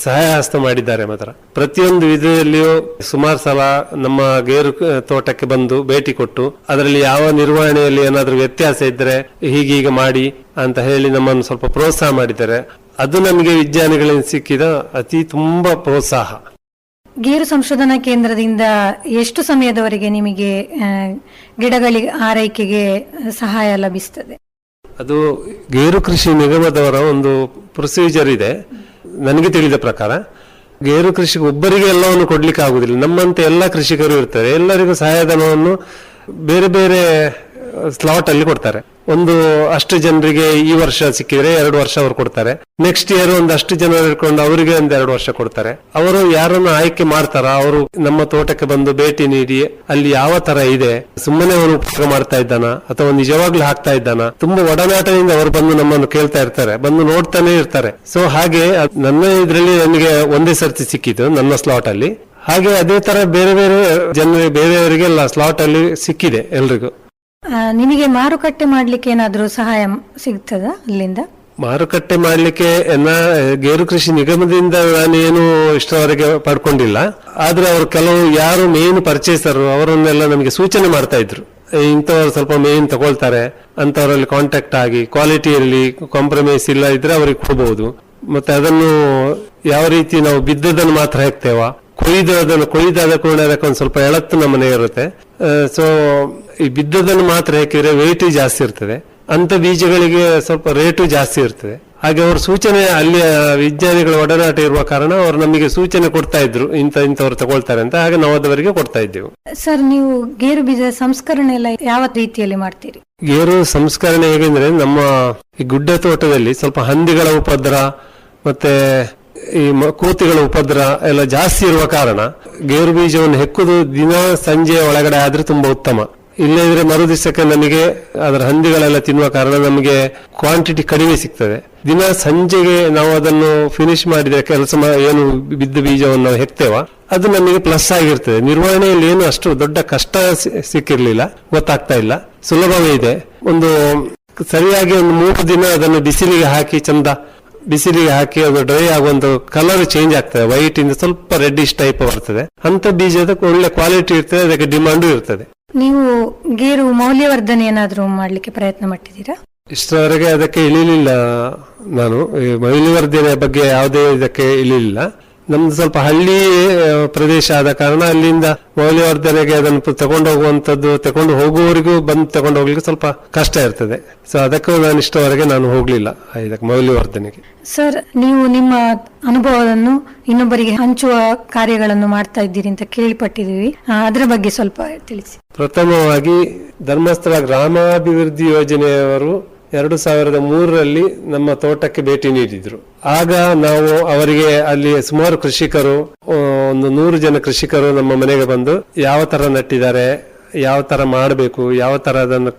ಸಹಾಯ ಹಸ್ತ ಮಾಡಿದ್ದಾರೆ ಮಾತ್ರ. ಪ್ರತಿಯೊಂದು ವಿಧದಲ್ಲಿಯೂ ಸುಮಾರು ಸಲ ನಮ್ಮ ಗೇರು ತೋಟಕ್ಕೆ ಬಂದು ಭೇಟಿ ಕೊಟ್ಟು ಅದರಲ್ಲಿ ಯಾವ ನಿರ್ವಹಣೆಯಲ್ಲಿ ಏನಾದರೂ ವ್ಯತ್ಯಾಸ ಇದ್ರೆ ಹೀಗೀಗ ಮಾಡಿ ಅಂತ ಹೇಳಿ ನಮ್ಮನ್ನು ಸ್ವಲ್ಪ ಪ್ರೋತ್ಸಾಹ ಮಾಡಿದ್ದಾರೆ. ಅದು ನಮಗೆ ವಿಜ್ಞಾನಿಗಳಿಂದ ಸಿಕ್ಕಿದ ಅತಿ ತುಂಬಾ ಪ್ರೋತ್ಸಾಹ. ಗೇರು ಸಂಶೋಧನಾ ಕೇಂದ್ರದಿಂದ ಎಷ್ಟು ಸಮಯದವರೆಗೆ ನಿಮಗೆ ಗಿಡಗಳಿಗೆ ಆರೈಕೆಗೆ ಸಹಾಯ ಲಭಿಸ್ತದೆ? ಅದು ಗೇರು ಕೃಷಿ ನಿಗಮದವರ ಒಂದು ಪ್ರೊಸೀಜರ್ ಇದೆ. ನನಗೆ ತಿಳಿದ ಪ್ರಕಾರ ಗೇರು ಕೃಷಿಗೆ ಒಬ್ಬರಿಗೆ ಎಲ್ಲವನ್ನು ಕೊಡ್ಲಿಕ್ಕೆ ಆಗುದಿಲ್ಲ ನಮ್ಮಂತೆ ಎಲ್ಲ ಕೃಷಿಕರು ಇರ್ತಾರೆ. ಎಲ್ಲರಿಗೂ ಸಹಾಯಧನವನ್ನು ಬೇರೆ ಬೇರೆ ಸ್ಲಾಟ್ ಅಲ್ಲಿ ಕೊಡ್ತಾರೆ. ಒಂದು ಅಷ್ಟು ಜನರಿಗೆ ಈ ವರ್ಷ ಸಿಕ್ಕಿದ್ರೆ ಎರಡು ವರ್ಷ ಅವ್ರು ಕೊಡ್ತಾರೆ. ನೆಕ್ಸ್ಟ್ ಇಯರ್ ಒಂದು ಅಷ್ಟು ಜನ ಇಟ್ಕೊಂಡು ಅವರಿಗೆ ಒಂದು ಎರಡು ವರ್ಷ ಕೊಡ್ತಾರೆ. ಅವರು ಯಾರನ್ನು ಆಯ್ಕೆ ಮಾಡ್ತಾರ, ಅವರು ನಮ್ಮ ತೋಟಕ್ಕೆ ಬಂದು ಭೇಟಿ ನೀಡಿ, ಅಲ್ಲಿ ಯಾವ ತರ ಇದೆ, ಸುಮ್ಮನೆ ಅವನು ಉಪಕಾರ ಮಾಡ್ತಾ ಇದ್ದಾನ, ಅಥವಾ ನಿಜವಾಗ್ಲೂ ಹಾಕ್ತಾ ಇದ್ದಾನ, ತುಂಬಾ ಒಡನಾಟದಿಂದ ಅವರು ಬಂದು ನಮ್ಮನ್ನು ಕೇಳ್ತಾ ಇರ್ತಾರೆ, ಬಂದು ನೋಡ್ತಾನೆ ಇರ್ತಾರೆ. ಸೊ ಹಾಗೆ ನನ್ನ ಇದರಲ್ಲಿ ನನಗೆ ಒಂದೇ ಸರ್ತಿ ಸಿಕ್ಕಿತು ನನ್ನ ಸ್ಲಾಟ್ ಅಲ್ಲಿ. ಹಾಗೆ ಅದೇ ತರ ಬೇರೆ ಬೇರೆ ಜನರಿಗೆ ಬೇರೆಯವರಿಗೆಲ್ಲ ಸ್ಲಾಟ್ ಅಲ್ಲಿ ಸಿಕ್ಕಿದೆ ಎಲ್ರಿಗೂ. ನಿಮಗೆ ಮಾರುಕಟ್ಟೆ ಮಾಡ್ಲಿಕ್ಕೆ ಏನಾದರೂ ಸಹಾಯ ಸಿಗ್ತದ ಅಲ್ಲಿಂದ? ಮಾರುಕಟ್ಟೆ ಮಾಡಲಿಕ್ಕೆ ಗೇರು ಕೃಷಿ ನಿಗಮದಿಂದ ನಾನೇನು ಇಷ್ಟವರೆಗೆ ಪಡ್ಕೊಂಡಿಲ್ಲ. ಆದ್ರೆ ಅವರು ಕೆಲವು ಯಾರು ಮೇನ್ ಪರ್ಚೇಸರ್ ಅವರನ್ನೆಲ್ಲ ನಮಗೆ ಸೂಚನೆ ಮಾಡ್ತಾ ಇದ್ರು. ಇಂಥವ್ರು ಸ್ವಲ್ಪ ಮೇನ್ ತಗೊಳ್ತಾರೆ ಅಂತವರಲ್ಲಿ ಕಾಂಟ್ಯಾಕ್ಟ್ ಆಗಿ ಕ್ವಾಲಿಟಿಯಲ್ಲಿ ಕಾಂಪ್ರಮೈಸ್ ಇಲ್ಲ ಇದ್ರೆ ಅವ್ರಿಗೆ ಕೊಡಬಹುದು ಮತ್ತೆ ಅದನ್ನು ಯಾವ ರೀತಿ ನಾವು ಬಿದ್ದದನ್ನು ಮಾತ್ರ ಹಾಕ್ತೇವ? ಕೊಯ್ದು ಅದನ್ನು ಕೊಯ್ದಾದ ಕೂಡ ಅದಕ್ಕೆ ಒಂದು ಸ್ವಲ್ಪ ಎಳತ್ತು ನಮ್ಮನೆ ಇರುತ್ತೆ. ಸೊ ಈ ಬಿದ್ದದನ್ನು ಮಾತ್ರ ಹಾಕಿದ್ರೆ ವೆಯ್ಟ್ ಜಾಸ್ತಿ ಇರ್ತದೆ. ಅಂತ ಬೀಜಗಳಿಗೆ ಸ್ವಲ್ಪ ರೇಟು ಜಾಸ್ತಿ ಇರ್ತದೆ. ಹಾಗೆ ಅವ್ರ ಸೂಚನೆ ಅಲ್ಲಿಯ ವಿಜ್ಞಾನಿಗಳ ಒಡನಾಟ ಇರುವ ಕಾರಣ ಅವರು ನಮಗೆ ಸೂಚನೆ ಕೊಡ್ತಾ ಇದ್ರು ಇಂಥ ಇಂಥವ್ರು ತಗೊಳ್ತಾರೆ ಅಂತ. ಹಾಗೆ ನಾವು ಅದವರಿಗೆ ಕೊಡ್ತಾ ಇದ್ದೆವು. ಸರ್ ನೀವು ಗೇರು ಬೀಜ ಸಂಸ್ಕರಣೆ ಎಲ್ಲ ಯಾವ ರೀತಿಯಲ್ಲಿ ಮಾಡ್ತೀರಿ? ಗೇರು ಸಂಸ್ಕರಣೆ ಹೇಗೆಂದ್ರೆ ನಮ್ಮ ಈ ಗುಡ್ಡ ತೋಟದಲ್ಲಿ ಸ್ವಲ್ಪ ಹಂದಿಗಳ ಉಪದ್ರ ಮತ್ತೆ ಈ ಕೋತಿಗಳ ಉಪದ್ರ ಎಲ್ಲ ಜಾಸ್ತಿ ಇರುವ ಕಾರಣ ಗೇರು ಬೀಜವನ್ನು ಹೆಕ್ಕುದು ದಿನ ಸಂಜೆಯ ಒಳಗಡೆ ಆದ್ರೆ ತುಂಬಾ ಉತ್ತಮ. ಇಲ್ಲದಿದ್ರೆ ಮರು ದಿವಸಕ್ಕೆ ನಮಗೆ ಅದರ ಹಂದಿಗಳೆಲ್ಲ ತಿನ್ನುವ ಕಾರಣ ನಮಗೆ ಕ್ವಾಂಟಿಟಿ ಕಡಿಮೆ ಸಿಗ್ತದೆ. ದಿನ ಸಂಜೆಗೆ ನಾವು ಅದನ್ನು ಫಿನಿಶ್ ಮಾಡಿದ್ರೆ ಕೆಲಸ ಏನು ಬಿದ್ದ ಬೀಜವನ್ನು ನಾವು ಹೆಕ್ತೇವ, ಅದು ನಮಗೆ ಪ್ಲಸ್ ಆಗಿರ್ತದೆ. ನಿರ್ವಹಣೆಯಲ್ಲಿ ಏನು ಅಷ್ಟು ದೊಡ್ಡ ಕಷ್ಟ ಸಿಕ್ಕಿರ್ಲಿಲ್ಲ, ಗೊತ್ತಾಗ್ತಾ ಇಲ್ಲ. ಸುಲಭವೇ ಇದೆ. ಒಂದು ಸರಿಯಾಗಿ ಒಂದು ಮೂರು ದಿನ ಅದನ್ನು ಬಿಸಿಲಿಗೆ ಹಾಕಿ ಚಂದ ಬಿಸಿಲಿಗೆ ಹಾಕಿ ಅದು ಡ್ರೈ ಆಗುವಂತ ಕಲರ್ ಚೇಂಜ್ ಆಗ್ತದೆ. ವೈಟ್ ಇಂದ ಸ್ವಲ್ಪ ರೆಡ್ಡಿಶ್ ಟೈಪ್ ಬರ್ತದೆ. ಅಂತ ಬೀಜದ ಒಳ್ಳೆ ಕ್ವಾಲಿಟಿ ಇರ್ತದೆ ಅದಕ್ಕೆ ಡಿಮಾಂಡು ಇರ್ತದೆ. ನೀವು ಗೇರು ಮೌಲ್ಯವರ್ಧನೆ ಏನಾದರೂ ಮಾಡ್ಲಿಕ್ಕೆ ಪ್ರಯತ್ನ ಮಾಡ್ತಿದ್ದೀರಾ? ಇಷ್ಟರವರೆಗೆ ಅದಕ್ಕೆ ಇಳಿಲಿಲ್ಲ ನಾನು. ಮೌಲ್ಯವರ್ಧನೆ ಬಗ್ಗೆ ಯಾವುದೇ ಇದಕ್ಕೆ ಇಳಿಲಿಲ್ಲ. ನಮ್ದು ಸ್ವಲ್ಪ ಹಳ್ಳಿ ಪ್ರದೇಶ ಆದ ಕಾರಣ ಅಲ್ಲಿಂದ ಮೌಲ್ಯವರ್ಧನೆಗೆ ಅದನ್ನು ತಗೊಂಡು ಹೋಗುವಂತದ್ದು ತಗೊಂಡು ಹೋಗುವವರಿಗೂ ಬಂದು ತಗೊಂಡು ಹೋಗ್ಲಿಕ್ಕೆ ಸ್ವಲ್ಪ ಕಷ್ಟ ಇರ್ತದೆ. ಸೊ ಅದಕ್ಕೂ ನಾನು ಇಷ್ಟವರೆಗೆ ನಾನು ಹೋಗ್ಲಿಲ್ಲ ಇದಕ್ಕೆ ಮೌಲ್ಯವರ್ಧನೆಗೆ. ಸರ್ ನೀವು ನಿಮ್ಮ ಅನುಭವವನ್ನು ಇನ್ನೊಬ್ಬರಿಗೆ ಹಂಚುವ ಕಾರ್ಯಗಳನ್ನು ಮಾಡ್ತಾ ಇದ್ದೀರಿ ಅಂತ ಕೇಳಿಪಟ್ಟಿದ್ದೀವಿ. ಆ, ಅದರ ಬಗ್ಗೆ ಸ್ವಲ್ಪ ತಿಳಿಸಿ. ಪ್ರಥಮವಾಗಿ ಧರ್ಮಸ್ಥಳ ಗ್ರಾಮಾಭಿವೃದ್ಧಿ ಯೋಜನೆಯವರು ಎರಡು ಸಾವಿರದ ಮೂರರಲ್ಲಿ ನಮ್ಮ ತೋಟಕ್ಕೆ ಭೇಟಿ ನೀಡಿದ್ರು. ಆಗ ನಾವು ಅವರಿಗೆ ಅಲ್ಲಿ ಸುಮಾರು ಕೃಷಿಕರು ಒಂದು ನೂರು ಜನ ಕೃಷಿಕರು ನಮ್ಮ ಮನೆಗೆ ಬಂದು ಯಾವ ತರ ನಟ್ಟಿದ್ದಾರೆ, ಯಾವ ತರ ಮಾಡಬೇಕು, ಯಾವ ತರ ಅದನ್ನು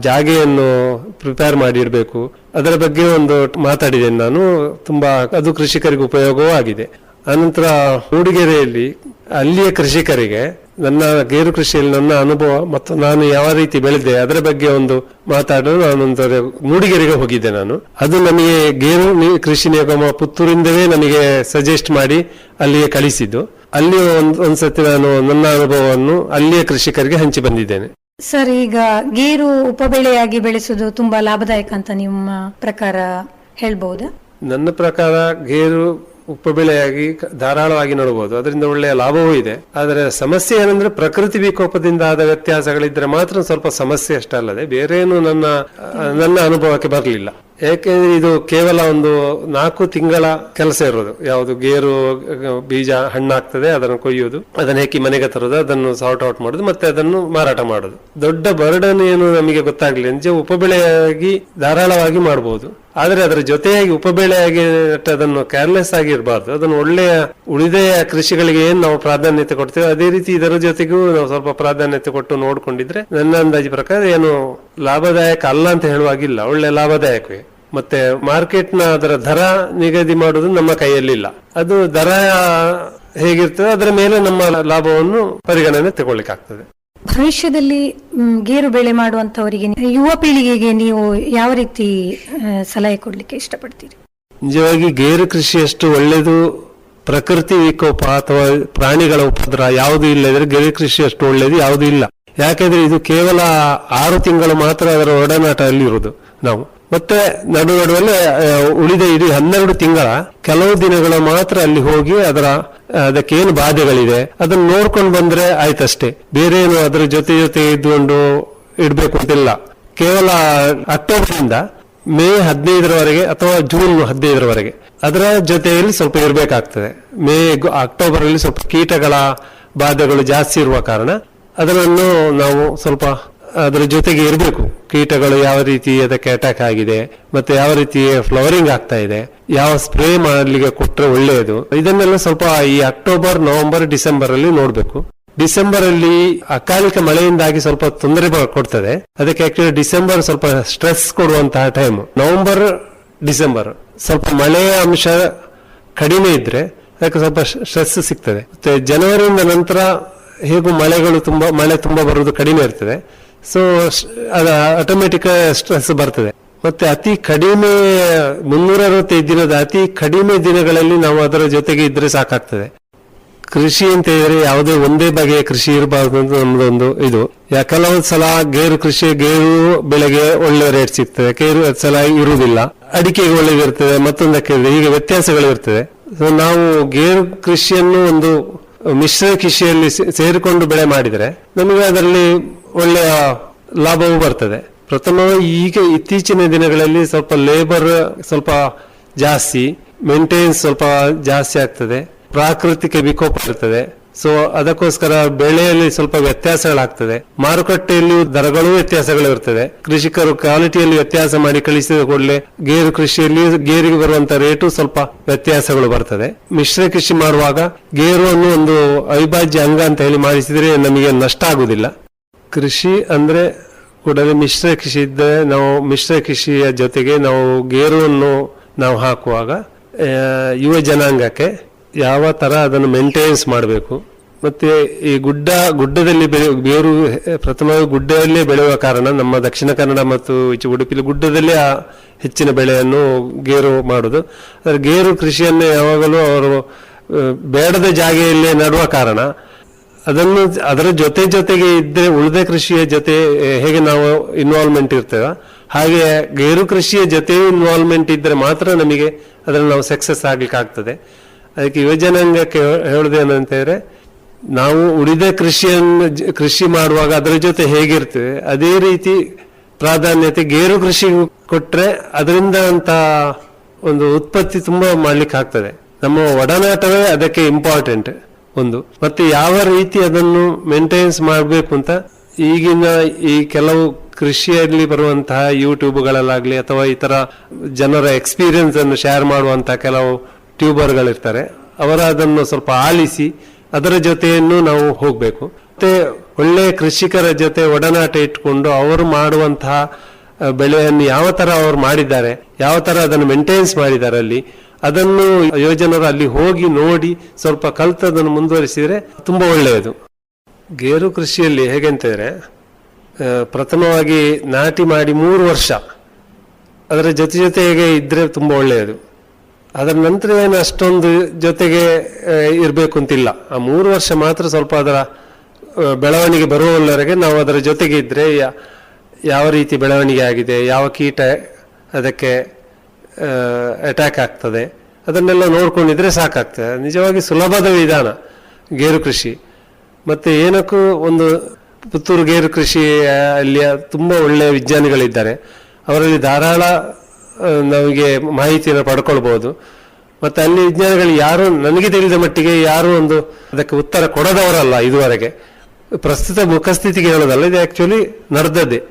ಜಾಗೆಯನ್ನು ಪ್ರಿಪೇರ್ ಮಾಡಿಡಬೇಕು ಅದರ ಬಗ್ಗೆ ಒಂದು ಮಾತಾಡಿದ್ದೇನೆ ನಾನು. ತುಂಬಾ ಅದು ಕೃಷಿಕರಿಗೆ ಉಪಯೋಗವೂ ಆಗಿದೆ ಅನಂತರ ಮೂಡಿಗೆರೆಯಲ್ಲಿ ಅಲ್ಲಿಯ ಕೃಷಿಕರಿಗೆ ನನ್ನ ಗೇರು ಕೃಷಿಯಲ್ಲಿ ನನ್ನ ಅನುಭವ ಮತ್ತು ನಾನು ಯಾವ ರೀತಿ ಬೆಳೆದೆ ಅದರ ಬಗ್ಗೆ ಒಂದು ಮಾತಾಡಲು ನಾನೊಂದು ಮೂಡಿಗೆರೆಗೆ ಹೋಗಿದ್ದೆ ನಾನು. ಅದು ನಮಗೆ ಗೇರು ಕೃಷಿ ನಿಗಮ ಪುತ್ತೂರಿಂದವೇ ನನಗೆ ಸಜೆಸ್ಟ್ ಮಾಡಿ ಅಲ್ಲಿಗೆ ಕಳಿಸಿದ್ದು. ಅಲ್ಲಿ ಒಂದು ಒಂದ್ಸತಿ ನಾನು ನನ್ನ ಅನುಭವವನ್ನು ಅಲ್ಲಿಯ ಕೃಷಿಕರಿಗೆ ಹಂಚಿ ಬಂದಿದ್ದೇನೆ. ಸರ್ ಈಗ ಗೇರು ಉಪಬೆಳೆಯಾಗಿ ಬೆಳೆಸುವುದು ತುಂಬಾ ಲಾಭದಾಯಕ ಅಂತ ನಿಮ್ಮ ಪ್ರಕಾರ ಹೇಳ್ಬಹುದಾ ನನ್ನ ಪ್ರಕಾರ ಗೇರು ಉಪಬೆಳೆಯಾಗಿ ಧಾರಾಳವಾಗಿ ನೋಡಬಹುದು. ಅದರಿಂದ ಒಳ್ಳೆಯ ಲಾಭವೂ ಇದೆ. ಆದರೆ ಸಮಸ್ಯೆ ಏನಂದ್ರೆ ಪ್ರಕೃತಿ ವಿಕೋಪದಿಂದ ಆದ ವ್ಯತ್ಯಾಸಗಳಿದ್ರೆ ಮಾತ್ರ ಸ್ವಲ್ಪ ಸಮಸ್ಯೆ ಅಷ್ಟೇ ಅಲ್ಲದೆ ಬೇರೇನು ನನ್ನ ನನ್ನ ಅನುಭವಕ್ಕೆ ಬರಲಿಲ್ಲ. ಯಾಕೆಂದ್ರೆ ಇದು ಕೇವಲ ಒಂದು ನಾಲ್ಕು ತಿಂಗಳ ಕೆಲಸ ಇರೋದು. ಯಾವುದು ಗೇರು, ಬೀಜ ಹಣ್ಣಾಗ್ತದೆ, ಅದನ್ನು ಕೊಯ್ಯೋದು, ಅದನ್ನು ಹೆಕ್ಕಿ ಮನೆಗೆ ತರೋದು, ಅದನ್ನು ಸಾರ್ಟ್ ಔಟ್ ಮಾಡೋದು, ಮತ್ತೆ ಅದನ್ನು ಮಾರಾಟ ಮಾಡೋದು. ದೊಡ್ಡ ಬರ್ಡನ್ ಏನು ನಮಗೆ ಗೊತ್ತಾಗ್ಲಿಲ್ಲ. ನಿಜ ಉಪಬೆಳೆಯಾಗಿ ಧಾರಾಳವಾಗಿ ಮಾಡಬಹುದು ಆದ್ರೆ ಅದರ ಜೊತೆಯಾಗಿ ಉಪಬೆಳೆಯಾಗಿ ಅದನ್ನು ಕೇರ್ಲೆಸ್ ಆಗಿ ಇರಬಾರ್ದು ಅದನ್ನು ಒಳ್ಳೆಯ ಉಳಿದೆಯ ಕೃಷಿಗಳಿಗೆ ಏನು ನಾವು ಪ್ರಾಧಾನ್ಯತೆ ಕೊಡ್ತೇವೆ ಅದೇ ರೀತಿ ಇದರ ಜೊತೆಗೂ ನಾವು ಸ್ವಲ್ಪ ಪ್ರಾಧಾನ್ಯತೆ ಕೊಟ್ಟು ನೋಡ್ಕೊಂಡಿದ್ರೆ ನನ್ನ ಅಂದಾಜು ಪ್ರಕಾರ ಏನು ಲಾಭದಾಯಕ ಅಲ್ಲ ಅಂತ ಹೇಳುವಾಗಿಲ್ಲ ಒಳ್ಳೆ ಲಾಭದಾಯಕವೇ. ಮತ್ತೆ ಮಾರ್ಕೆಟ್ನ ಅದರ ದರ ನಿಗದಿ ಮಾಡುವುದು ನಮ್ಮ ಕೈಯಲ್ಲಿಲ್ಲ. ಅದು ದರ ಹೇಗಿರ್ತದೆ ಅದರ ಮೇಲೆ ನಮ್ಮ ಲಾಭವನ್ನು ಪರಿಗಣನೆ ತಗೊಳ್ಳಿಕ್ಕಾಗ್ತದೆ. ಭವಿಷ್ಯದಲ್ಲಿ ಗೇರು ಬೆಳೆ ಮಾಡುವಂತವರಿಗೆ ಯುವ ಪೀಳಿಗೆಗೆ ನೀವು ಯಾವ ರೀತಿ ಸಲಹೆ ಕೊಡಲಿಕ್ಕೆ ಇಷ್ಟಪಡ್ತೀರಿ? ನಿಜವಾಗಿ ಗೇರು ಕೃಷಿಯಷ್ಟು ಒಳ್ಳೆಯದು. ಪ್ರಕೃತಿ ವಿಕೋಪ ಅಥವಾ ಪ್ರಾಣಿಗಳ ಉಪದ್ರ ಯಾವುದು ಇಲ್ಲದ್ರೆ ಗೇರು ಕೃಷಿ ಅಷ್ಟು ಒಳ್ಳೆಯದು, ಯಾವುದು ಇಲ್ಲ. ಯಾಕೆಂದ್ರೆ ಇದು ಕೇವಲ ಆರು ತಿಂಗಳು ಮಾತ್ರ ಅದರ ಒಡನಾಟ ಅಲ್ಲಿ ಇರುವುದು ನಾವು. ಮತ್ತೆ ನಡು ನಡುವಲ್ಲೇ ಉಳಿದ ಇಡೀ ಹನ್ನೆರಡು ತಿಂಗಳ, ಕೆಲವು ದಿನಗಳು ಮಾತ್ರ ಅಲ್ಲಿ ಹೋಗಿ ಅದರ ಅದಕ್ಕೆ ಏನು ಬಾಧೆಗಳಿದೆ? ಅದನ್ನು ನೋಡ್ಕೊಂಡು ಬಂದ್ರೆ ಆಯ್ತಷ್ಟೇ. ಬೇರೆ ಏನು ಅದರ ಜೊತೆ ಜೊತೆ ಇದ್ದುಕೊಂಡು ಇಡಬೇಕು ಅಂತಿಲ್ಲ. ಕೇವಲ ಅಕ್ಟೋಬರ್ ಇಂದ ಮೇ ಹದಿನೈದರವರೆಗೆ ಅಥವಾ ಜೂನ್ ಹದಿನೈದರವರೆಗೆ. ಅದರ ಜೊತೆಯಲ್ಲಿ ಸ್ವಲ್ಪ ಇರಬೇಕಾಗ್ತದೆ. ಮೇ ಅಕ್ಟೋಬರಲ್ಲಿ ಸ್ವಲ್ಪ ಕೀಟಗಳ ಬಾಧೆಗಳು ಜಾಸ್ತಿ ಇರುವ ಕಾರಣ ಅದನ್ನು ನಾವು ಸ್ವಲ್ಪ ಅದರ ಜೊತೆಗೆ ಇರಬೇಕು. ಕೀಟಗಳು ಯಾವ ರೀತಿ ಅದಕ್ಕೆ ಅಟ್ಯಾಕ್ ಆಗಿದೆ, ಮತ್ತೆ ಯಾವ ರೀತಿ ಫ್ಲವರಿಂಗ್ ಆಗ್ತಾ ಇದೆ, ಯಾವ ಸ್ಪ್ರೇ ಮಾಡಲಿಕ್ಕೆ ಕೊಟ್ಟರೆ ಒಳ್ಳೆಯದು. ಇದನ್ನೆಲ್ಲ ಸ್ವಲ್ಪ ಈ ಅಕ್ಟೋಬರ್ ನವೆಂಬರ್ ಡಿಸೆಂಬರ್ ಅಲ್ಲಿ ನೋಡಬೇಕು. ಡಿಸೆಂಬರ್ ಅಲ್ಲಿ ಅಕಾಲಿಕ ಮಳೆಯಿಂದಾಗಿ ಸ್ವಲ್ಪ ತೊಂದರೆ ಕೊಡ್ತದೆ. ಅದಕ್ಕೆ ಆಕ್ಚುಲಿ ಡಿಸೆಂಬರ್ ಸ್ವಲ್ಪ ಸ್ಟ್ರೆಸ್ ಕೊಡುವಂತಹ ಟೈಮ್ ನವೆಂಬರ್ ಡಿಸೆಂಬರ್ ಸ್ವಲ್ಪ ಮಳೆಯ ಅಂಶ ಕಡಿಮೆ ಇದ್ರೆ ಅದಕ್ಕೆ ಸ್ವಲ್ಪ ಸ್ಟ್ರೆಸ್ ಸಿಗ್ತದೆ. ಮತ್ತೆ ಜನವರಿಯಿಂದ ನಂತರ ಹೇಗೂ ಮಳೆಗಳು ತುಂಬಾ ಮಳೆ ತುಂಬಾ ಬರುವುದು ಕಡಿಮೆ ಇರ್ತದೆ. ಸೊ ಅದು ಆಟೋಮೆಟಿಕ್ ಸ್ಟ್ರೆಸ್ ಬರ್ತದೆ. ಮತ್ತೆ ಅತಿ ಕಡಿಮೆ ಮುನ್ನೂರ ಅರವತ್ತೈದು ದಿನದ ಅತಿ ಕಡಿಮೆ ದಿನಗಳಲ್ಲಿ ನಾವು ಅದರ ಜೊತೆಗೆ ಇದ್ರೆ ಸಾಕಾಗ್ತದೆ. ಕೃಷಿ ಅಂತ ಹೇಳಿದ್ರೆ ಯಾವುದೇ ಒಂದೇ ಬಗೆಯ ಕೃಷಿ ಇರಬಾರ್ದು ಅಂತ ನಮ್ದೊಂದು ಇದು. ಕೆಲವೊಂದು ಕೆಲವು ಸಲ ಗೇರು ಕೃಷಿ, ಗೇರು ಬೆಳೆಗೆ ಒಳ್ಳೆ ರೇಟ್ ಸಿಗ್ತದೆ. ಗೇರು ಸಲ ಇರುವುದಿಲ್ಲ. ಅಡಿಕೆಗೆ ಒಳ್ಳೇದಿರ್ತದೆ ಮತ್ತೊಂದಕ್ಕೆ. ಹೀಗೆ ವ್ಯತ್ಯಾಸಗಳು ಇರ್ತದೆ. ಸೊ ನಾವು ಗೇರು ಕೃಷಿಯನ್ನು ಒಂದು ಮಿಶ್ರ ಕೃಷಿಯಲ್ಲಿ ಸೇರಿಕೊಂಡು ಬೆಳೆ ಮಾಡಿದರೆ ನಮಗೆ ಅದರಲ್ಲಿ ಒಳ್ಳೆಯ ಲಾಭವೂ ಬರ್ತದೆ. ಪ್ರಥಮವಾಗಿ ಈಗ ಇತ್ತೀಚಿನ ದಿನಗಳಲ್ಲಿ ಸ್ವಲ್ಪ ಲೇಬರ್ ಸ್ವಲ್ಪ ಜಾಸ್ತಿ ಮೇಂಟೆನೆನ್ಸ್ ಸ್ವಲ್ಪ ಜಾಸ್ತಿ ಆಗ್ತದೆ. ಪ್ರಾಕೃತಿಕ ವಿಕೋಪ ಇರ್ತದೆ. ಸೊ ಅದಕ್ಕೋಸ್ಕರ ಬೆಳೆಯಲ್ಲಿ ಸ್ವಲ್ಪ ವ್ಯತ್ಯಾಸಗಳಾಗ್ತದೆ. ಮಾರುಕಟ್ಟೆಯಲ್ಲಿ ದರಗಳು ವ್ಯತ್ಯಾಸಗಳು ಇರ್ತದೆ ಕೃಷಿಕರು ಕ್ವಾಲಿಟಿಯಲ್ಲಿ ವ್ಯತ್ಯಾಸ ಮಾಡಿ ಕಳಿಸಿದ ಕೂಡಲೇ ಗೇರು ಕೃಷಿಯಲ್ಲಿ ಗೇರಿಗೆ ಬರುವಂತ ರೇಟು ಸ್ವಲ್ಪ ವ್ಯತ್ಯಾಸಗಳು ಬರ್ತದೆ. ಮಿಶ್ರ ಕೃಷಿ ಮಾಡುವಾಗ ಗೇರು ಅನ್ನು ಒಂದು ಅವಿಭಾಜ್ಯ ಅಂಗ ಅಂತ ಹೇಳಿ ಮಾಡಿಸಿದ್ರೆ ನಮಗೆ ನಷ್ಟ ಆಗುದಿಲ್ಲ ಕೃಷಿ ಅಂದರೆ ಕೂಡಲೇ ಮಿಶ್ರ ಕೃಷಿ ಇದ್ದರೆ ನಾವು ಮಿಶ್ರ ಕೃಷಿಯ ಜೊತೆಗೆ ನಾವು ಗೇರುವನ್ನು ನಾವು ಹಾಕುವಾಗ ಯುವ ಜನಾಂಗಕ್ಕೆ ಯಾವ ಥರ ಅದನ್ನು ಮೇಂಟೆನೆನ್ಸ್ ಮಾಡಬೇಕು. ಮತ್ತು ಈ ಗುಡ್ಡ, ಗುಡ್ಡದಲ್ಲಿ ಬೆಳೆ, ಗೇರು ಹೆ- ಪ್ರಥಮವಾಗಿ ಗುಡ್ಡದಲ್ಲೇ ಬೆಳೆಯುವ ಕಾರಣ ನಮ್ಮ ದಕ್ಷಿಣ ಕನ್ನಡ ಮತ್ತು ಈಚೆ ಉಡುಪಿಲಿ ಗುಡ್ಡದಲ್ಲೇ ಆ ಹೆಚ್ಚಿನ ಬೆಳೆಯನ್ನು ಗೇರು ಮಾಡೋದು. ಆದರೆ ಗೇರು ಕೃಷಿಯನ್ನು ಯಾವಾಗಲೂ ಅವರು ಬೇಡದ ಜಾಗೆಯಲ್ಲೇ ನಡುವ ಕಾರಣ ಅದನ್ನು ಅದರ ಜೊತೆ ಜೊತೆಗೆ ಇದ್ದರೆ ಉಳಿದ ಕೃಷಿಯ ಜೊತೆ ಹೇಗೆ ನಾವು ಇನ್ವಾಲ್ವ್ಮೆಂಟ್ ಇರ್ತೇವೆ? ಹಾಗೆ ಗೇರು ಕೃಷಿಯ ಜೊತೆ ಇನ್ವಾಲ್ವ್ಮೆಂಟ್ ಇದ್ದರೆ ಮಾತ್ರ ನಮಗೆ ಅದನ್ನು ನಾವು ಸಕ್ಸಸ್ ಆಗ್ಲಿಕ್ಕೆ ಆಗ್ತದೆ. ಅದಕ್ಕೆ ಯುವಜನಾಂಗಕ್ಕೆ ಹೇಳಿದ್ರೆ, ನಾವು ಉಳಿದ ಕೃಷಿಯನ್ನು ಕೃಷಿ ಮಾಡುವಾಗ ಅದರ ಜೊತೆ ಹೇಗಿರ್ತೇವೆ? ಅದೇ ರೀತಿ ಪ್ರಾಧಾನ್ಯತೆ ಗೇರು ಕೃಷಿ ಕೊಟ್ರೆ ಅದರಿಂದ ಅಂತ ಒಂದು ಉತ್ಪತ್ತಿ ತುಂಬಾ ಮಾಡ್ಲಿಕ್ಕೆ ಆಗ್ತದೆ. ನಮ್ಮ ಒಡನಾಟವೇ ಅದಕ್ಕೆ ಇಂಪಾರ್ಟೆಂಟ್ ಒಂದು. ಮತ್ತೆ ಯಾವ ರೀತಿ ಅದನ್ನು ಮೇಂಟೆನೆನ್ಸ್ ಮಾಡಬೇಕು ಅಂತ ಈಗಿನ ಈ ಕೆಲವು ಕೃಷಿಯಲ್ಲಿ ಬರುವಂತಹ ಯೂಟ್ಯೂಬ್ಗಳಲ್ಲಾಗಲಿ ಅಥವಾ ಇತರ ಜನರ ಎಕ್ಸ್ಪೀರಿಯನ್ಸ್ ಅನ್ನು ಶೇರ್ ಮಾಡುವಂತಹ ಕೆಲವು ಟ್ಯೂಬರ್ಗಳಿರ್ತಾರೆ ಅವರ ಅದನ್ನು ಸ್ವಲ್ಪ ಆಲಿಸಿ ಅದರ ಜೊತೆಯನ್ನು ನಾವು ಹೋಗಬೇಕು. ಮತ್ತೆ ಒಳ್ಳೆಯ ಕೃಷಿಕರ ಜೊತೆ ಒಡನಾಟ ಇಟ್ಕೊಂಡು ಅವರು ಮಾಡುವಂತಹ ಬೆಳೆಯನ್ನು ಯಾವ ತರ ಅವರು ಮಾಡಿದ್ದಾರೆ, ಯಾವ ತರ ಅದನ್ನು ಮೇಂಟೆನೆನ್ಸ್ ಮಾಡಿದ್ದಾರೆ ಅಲ್ಲಿ ಅದನ್ನು ಯೋಜನರು ಅಲ್ಲಿ ಹೋಗಿ ನೋಡಿ ಸ್ವಲ್ಪ ಕಲ್ತದನ್ನು ಮುಂದುವರಿಸಿದರೆ ತುಂಬ ಒಳ್ಳೆಯದು. ಗೇರು ಕೃಷಿಯಲ್ಲಿ ಹೇಗೆ ಅಂತಂದರೆ ಪ್ರಥಮವಾಗಿ ನಾಟಿ ಮಾಡಿ ಮೂರು ವರ್ಷ. ಅದರ ಜೊತೆ ಜೊತೆಗೆ ಇದ್ದರೆ ತುಂಬ ಒಳ್ಳೆಯದು. ಅದರ ನಂತರ ಏನು ಅಷ್ಟೊಂದು ಜೊತೆಗೆ ಇರಬೇಕು ಅಂತಿಲ್ಲ. ಆ ಮೂರು ವರ್ಷ ಮಾತ್ರ ಸ್ವಲ್ಪ ಅದರ ಬೆಳವಣಿಗೆ ಬರುವವರೆಗೆ ನಾವು ಅದರ ಜೊತೆಗೆ ಇದ್ದರೆ ಯಾವ ರೀತಿ ಬೆಳವಣಿಗೆ ಆಗಿದೆ, ಯಾವ ಕೀಟ ಅದಕ್ಕೆ ಅಟ್ಯಾಕ್ ಆಗ್ತದೆ. ಅದನ್ನೆಲ್ಲ ನೋಡ್ಕೊಂಡಿದ್ರೆ ಸಾಕಾಗ್ತದೆ. ನಿಜವಾಗಿ ಸುಲಭದ ವಿಧಾನ ಗೇರು ಕೃಷಿ. ಮತ್ತೆ ಏನಕ್ಕೂ ಒಂದು ಪುತ್ತೂರು ಗೇರು ಕೃಷಿ ಆ, ಅಲ್ಲಿ ತುಂಬಾ ಒಳ್ಳೆಯ ವಿಜ್ಞಾನಿಗಳಿದ್ದಾರೆ. ಅವರಲ್ಲಿ ಧಾರಾಳ ನಮಗೆ ಮಾಹಿತಿಯನ್ನು ಪಡ್ಕೊಳ್ಬೋದು. ಮತ್ತೆ ಅಲ್ಲಿ ವಿಜ್ಞಾನಿಗಳು ಯಾರು ನನಗೆ ತಿಳಿದ ಮಟ್ಟಿಗೆ ಯಾರು ಒಂದು ಅದಕ್ಕೆ ಉತ್ತರ ಕೊಡದವರಲ್ಲ ಇದುವರೆಗೆ. ಪ್ರಸ್ತುತ ಮುಖಸ್ಥಿತಿಗೆ ಹೇಳೋದಲ್ಲ ಇದು ಆಕ್ಚುಲಿ ನಡೆದದ್ದೇ.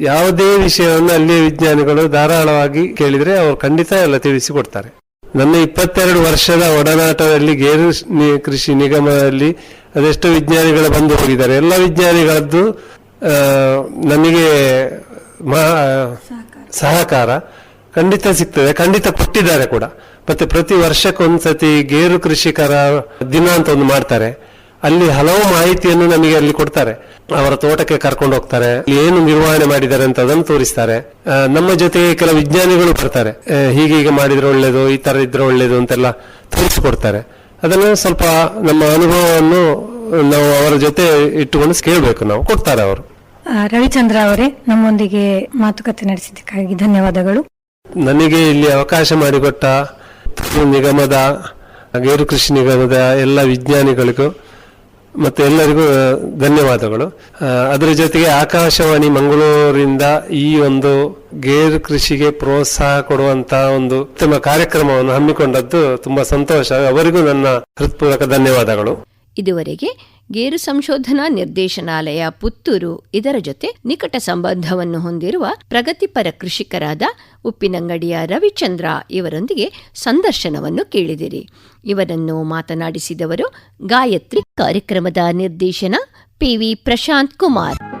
ಯಾವುದೇ ವಿಷಯವನ್ನು ಅಲ್ಲಿಯ ವಿಜ್ಞಾನಿಗಳು ಧಾರಾಳವಾಗಿ ಕೇಳಿದರೆ ಅವರು ಖಂಡಿತ ಎಲ್ಲ ತಿಳಿಸಿಕೊಡ್ತಾರೆ. ನನ್ನ ಇಪ್ಪತ್ತೆರಡು ವರ್ಷದ ಒಡನಾಟದಲ್ಲಿ ಗೇರು ಕೃಷಿ ನಿಗಮದಲ್ಲಿ ಅದೆಷ್ಟೋ ವಿಜ್ಞಾನಿಗಳು ಬಂದು ಹೋಗಿದ್ದಾರೆ. ಎಲ್ಲ ವಿಜ್ಞಾನಿಗಳದ್ದು ನನಗೆ ಸಹಕಾರ ಖಂಡಿತ ಸಿಗ್ತದೆ. ಖಂಡಿತ ಕೊಟ್ಟಿದ್ದಾರೆ ಕೂಡ. ಮತ್ತೆ ಪ್ರತಿ ವರ್ಷಕ್ಕೊಂದ್ಸತಿ ಗೇರು ಕೃಷಿಕರ ದಿನ ಅಂತ ಒಂದು ಮಾಡ್ತಾರೆ. ಅಲ್ಲಿ ಹಲವು ಮಾಹಿತಿಯನ್ನು ನಮಗೆ ಅಲ್ಲಿ ಕೊಡ್ತಾರೆ. ಅವರ ತೋಟಕ್ಕೆ ಕರ್ಕೊಂಡು ಹೋಗ್ತಾರೆ. ಏನು ನಿರ್ವಹಣೆ ಮಾಡಿದ್ದಾರೆ ಅಂತ ಅದನ್ನು ತೋರಿಸ್ತಾರೆ. ನಮ್ಮ ಜೊತೆಗೆ ಕೆಲ ವಿಜ್ಞಾನಿಗಳು ಬರ್ತಾರೆ. ಹೀಗೆ ಹೀಗೆ ಮಾಡಿದ್ರೆ ಒಳ್ಳೇದು ಈ ತರ ಇದ್ರೆ ಒಳ್ಳೇದು ಅಂತೆಲ್ಲ ತೋರಿಸಿಕೊಡ್ತಾರೆ. ಅದನ್ನು ಸ್ವಲ್ಪ ನಮ್ಮ ಅನುಭವವನ್ನು ನಾವು ಅವರ ಜೊತೆ ಇಟ್ಟುಕೊಂಡು ಕೇಳಬೇಕು ನಾವು. ಕೊಡ್ತಾರೆ ಅವರು. ರವಿಚಂದ್ರ ಅವರೇ ನಮ್ಮೊಂದಿಗೆ ಮಾತುಕತೆ ನಡೆಸಿದ್ದಕ್ಕಾಗಿ ಧನ್ಯವಾದಗಳು. ನನಗೆ ಇಲ್ಲಿ ಅವಕಾಶ ಮಾಡಿಕೊಟ್ಟ ನಿಗಮದ ಗೇರು ಕೃಷಿ ನಿಗಮದ ಎಲ್ಲ ವಿಜ್ಞಾನಿಗಳಿಗೂ ಮತ್ತೆ ಎಲ್ಲರಿಗೂ ಧನ್ಯವಾದಗಳು. ಅದರ ಜೊತೆಗೆ ಆಕಾಶವಾಣಿ ಮಂಗಳೂರಿಂದ ಈ ಒಂದು ಗೇರ್ ಕೃಷಿಗೆ ಪ್ರೋತ್ಸಾಹ ಕೊಡುವಂತಹ ಒಂದು ಉತ್ತಮ ಕಾರ್ಯಕ್ರಮವನ್ನು ಹಮ್ಮಿಕೊಂಡದ್ದು ತುಂಬಾ ಸಂತೋಷ. ಅವರಿಗೂ ನನ್ನ ಹೃತ್ಪೂರ್ವಕ ಧನ್ಯವಾದಗಳು. ಇದುವರೆಗೆ ಗೇರು ಸಂಶೋಧನಾ ನಿರ್ದೇಶನಾಲಯ ಪುತ್ತೂರು ಇದರ ಜೊತೆ ನಿಕಟ ಸಂಬಂಧವನ್ನು ಹೊಂದಿರುವ ಪ್ರಗತಿಪರ ಕೃಷಿಕರಾದ ಉಪ್ಪಿನಂಗಡಿಯ ರವಿಚಂದ್ರ ಇವರೊಂದಿಗೆ ಸಂದರ್ಶನವನ್ನು ಕೇಳಿದಿರಿ. ಇವರನ್ನು ಮಾತನಾಡಿಸಿದವರು ಗಾಯತ್ರಿ ಕಾರ್ಯಕ್ರಮದ ನಿರ್ದೇಶನ ಪಿವಿ ಪ್ರಶಾಂತ್ ಕುಮಾರ್.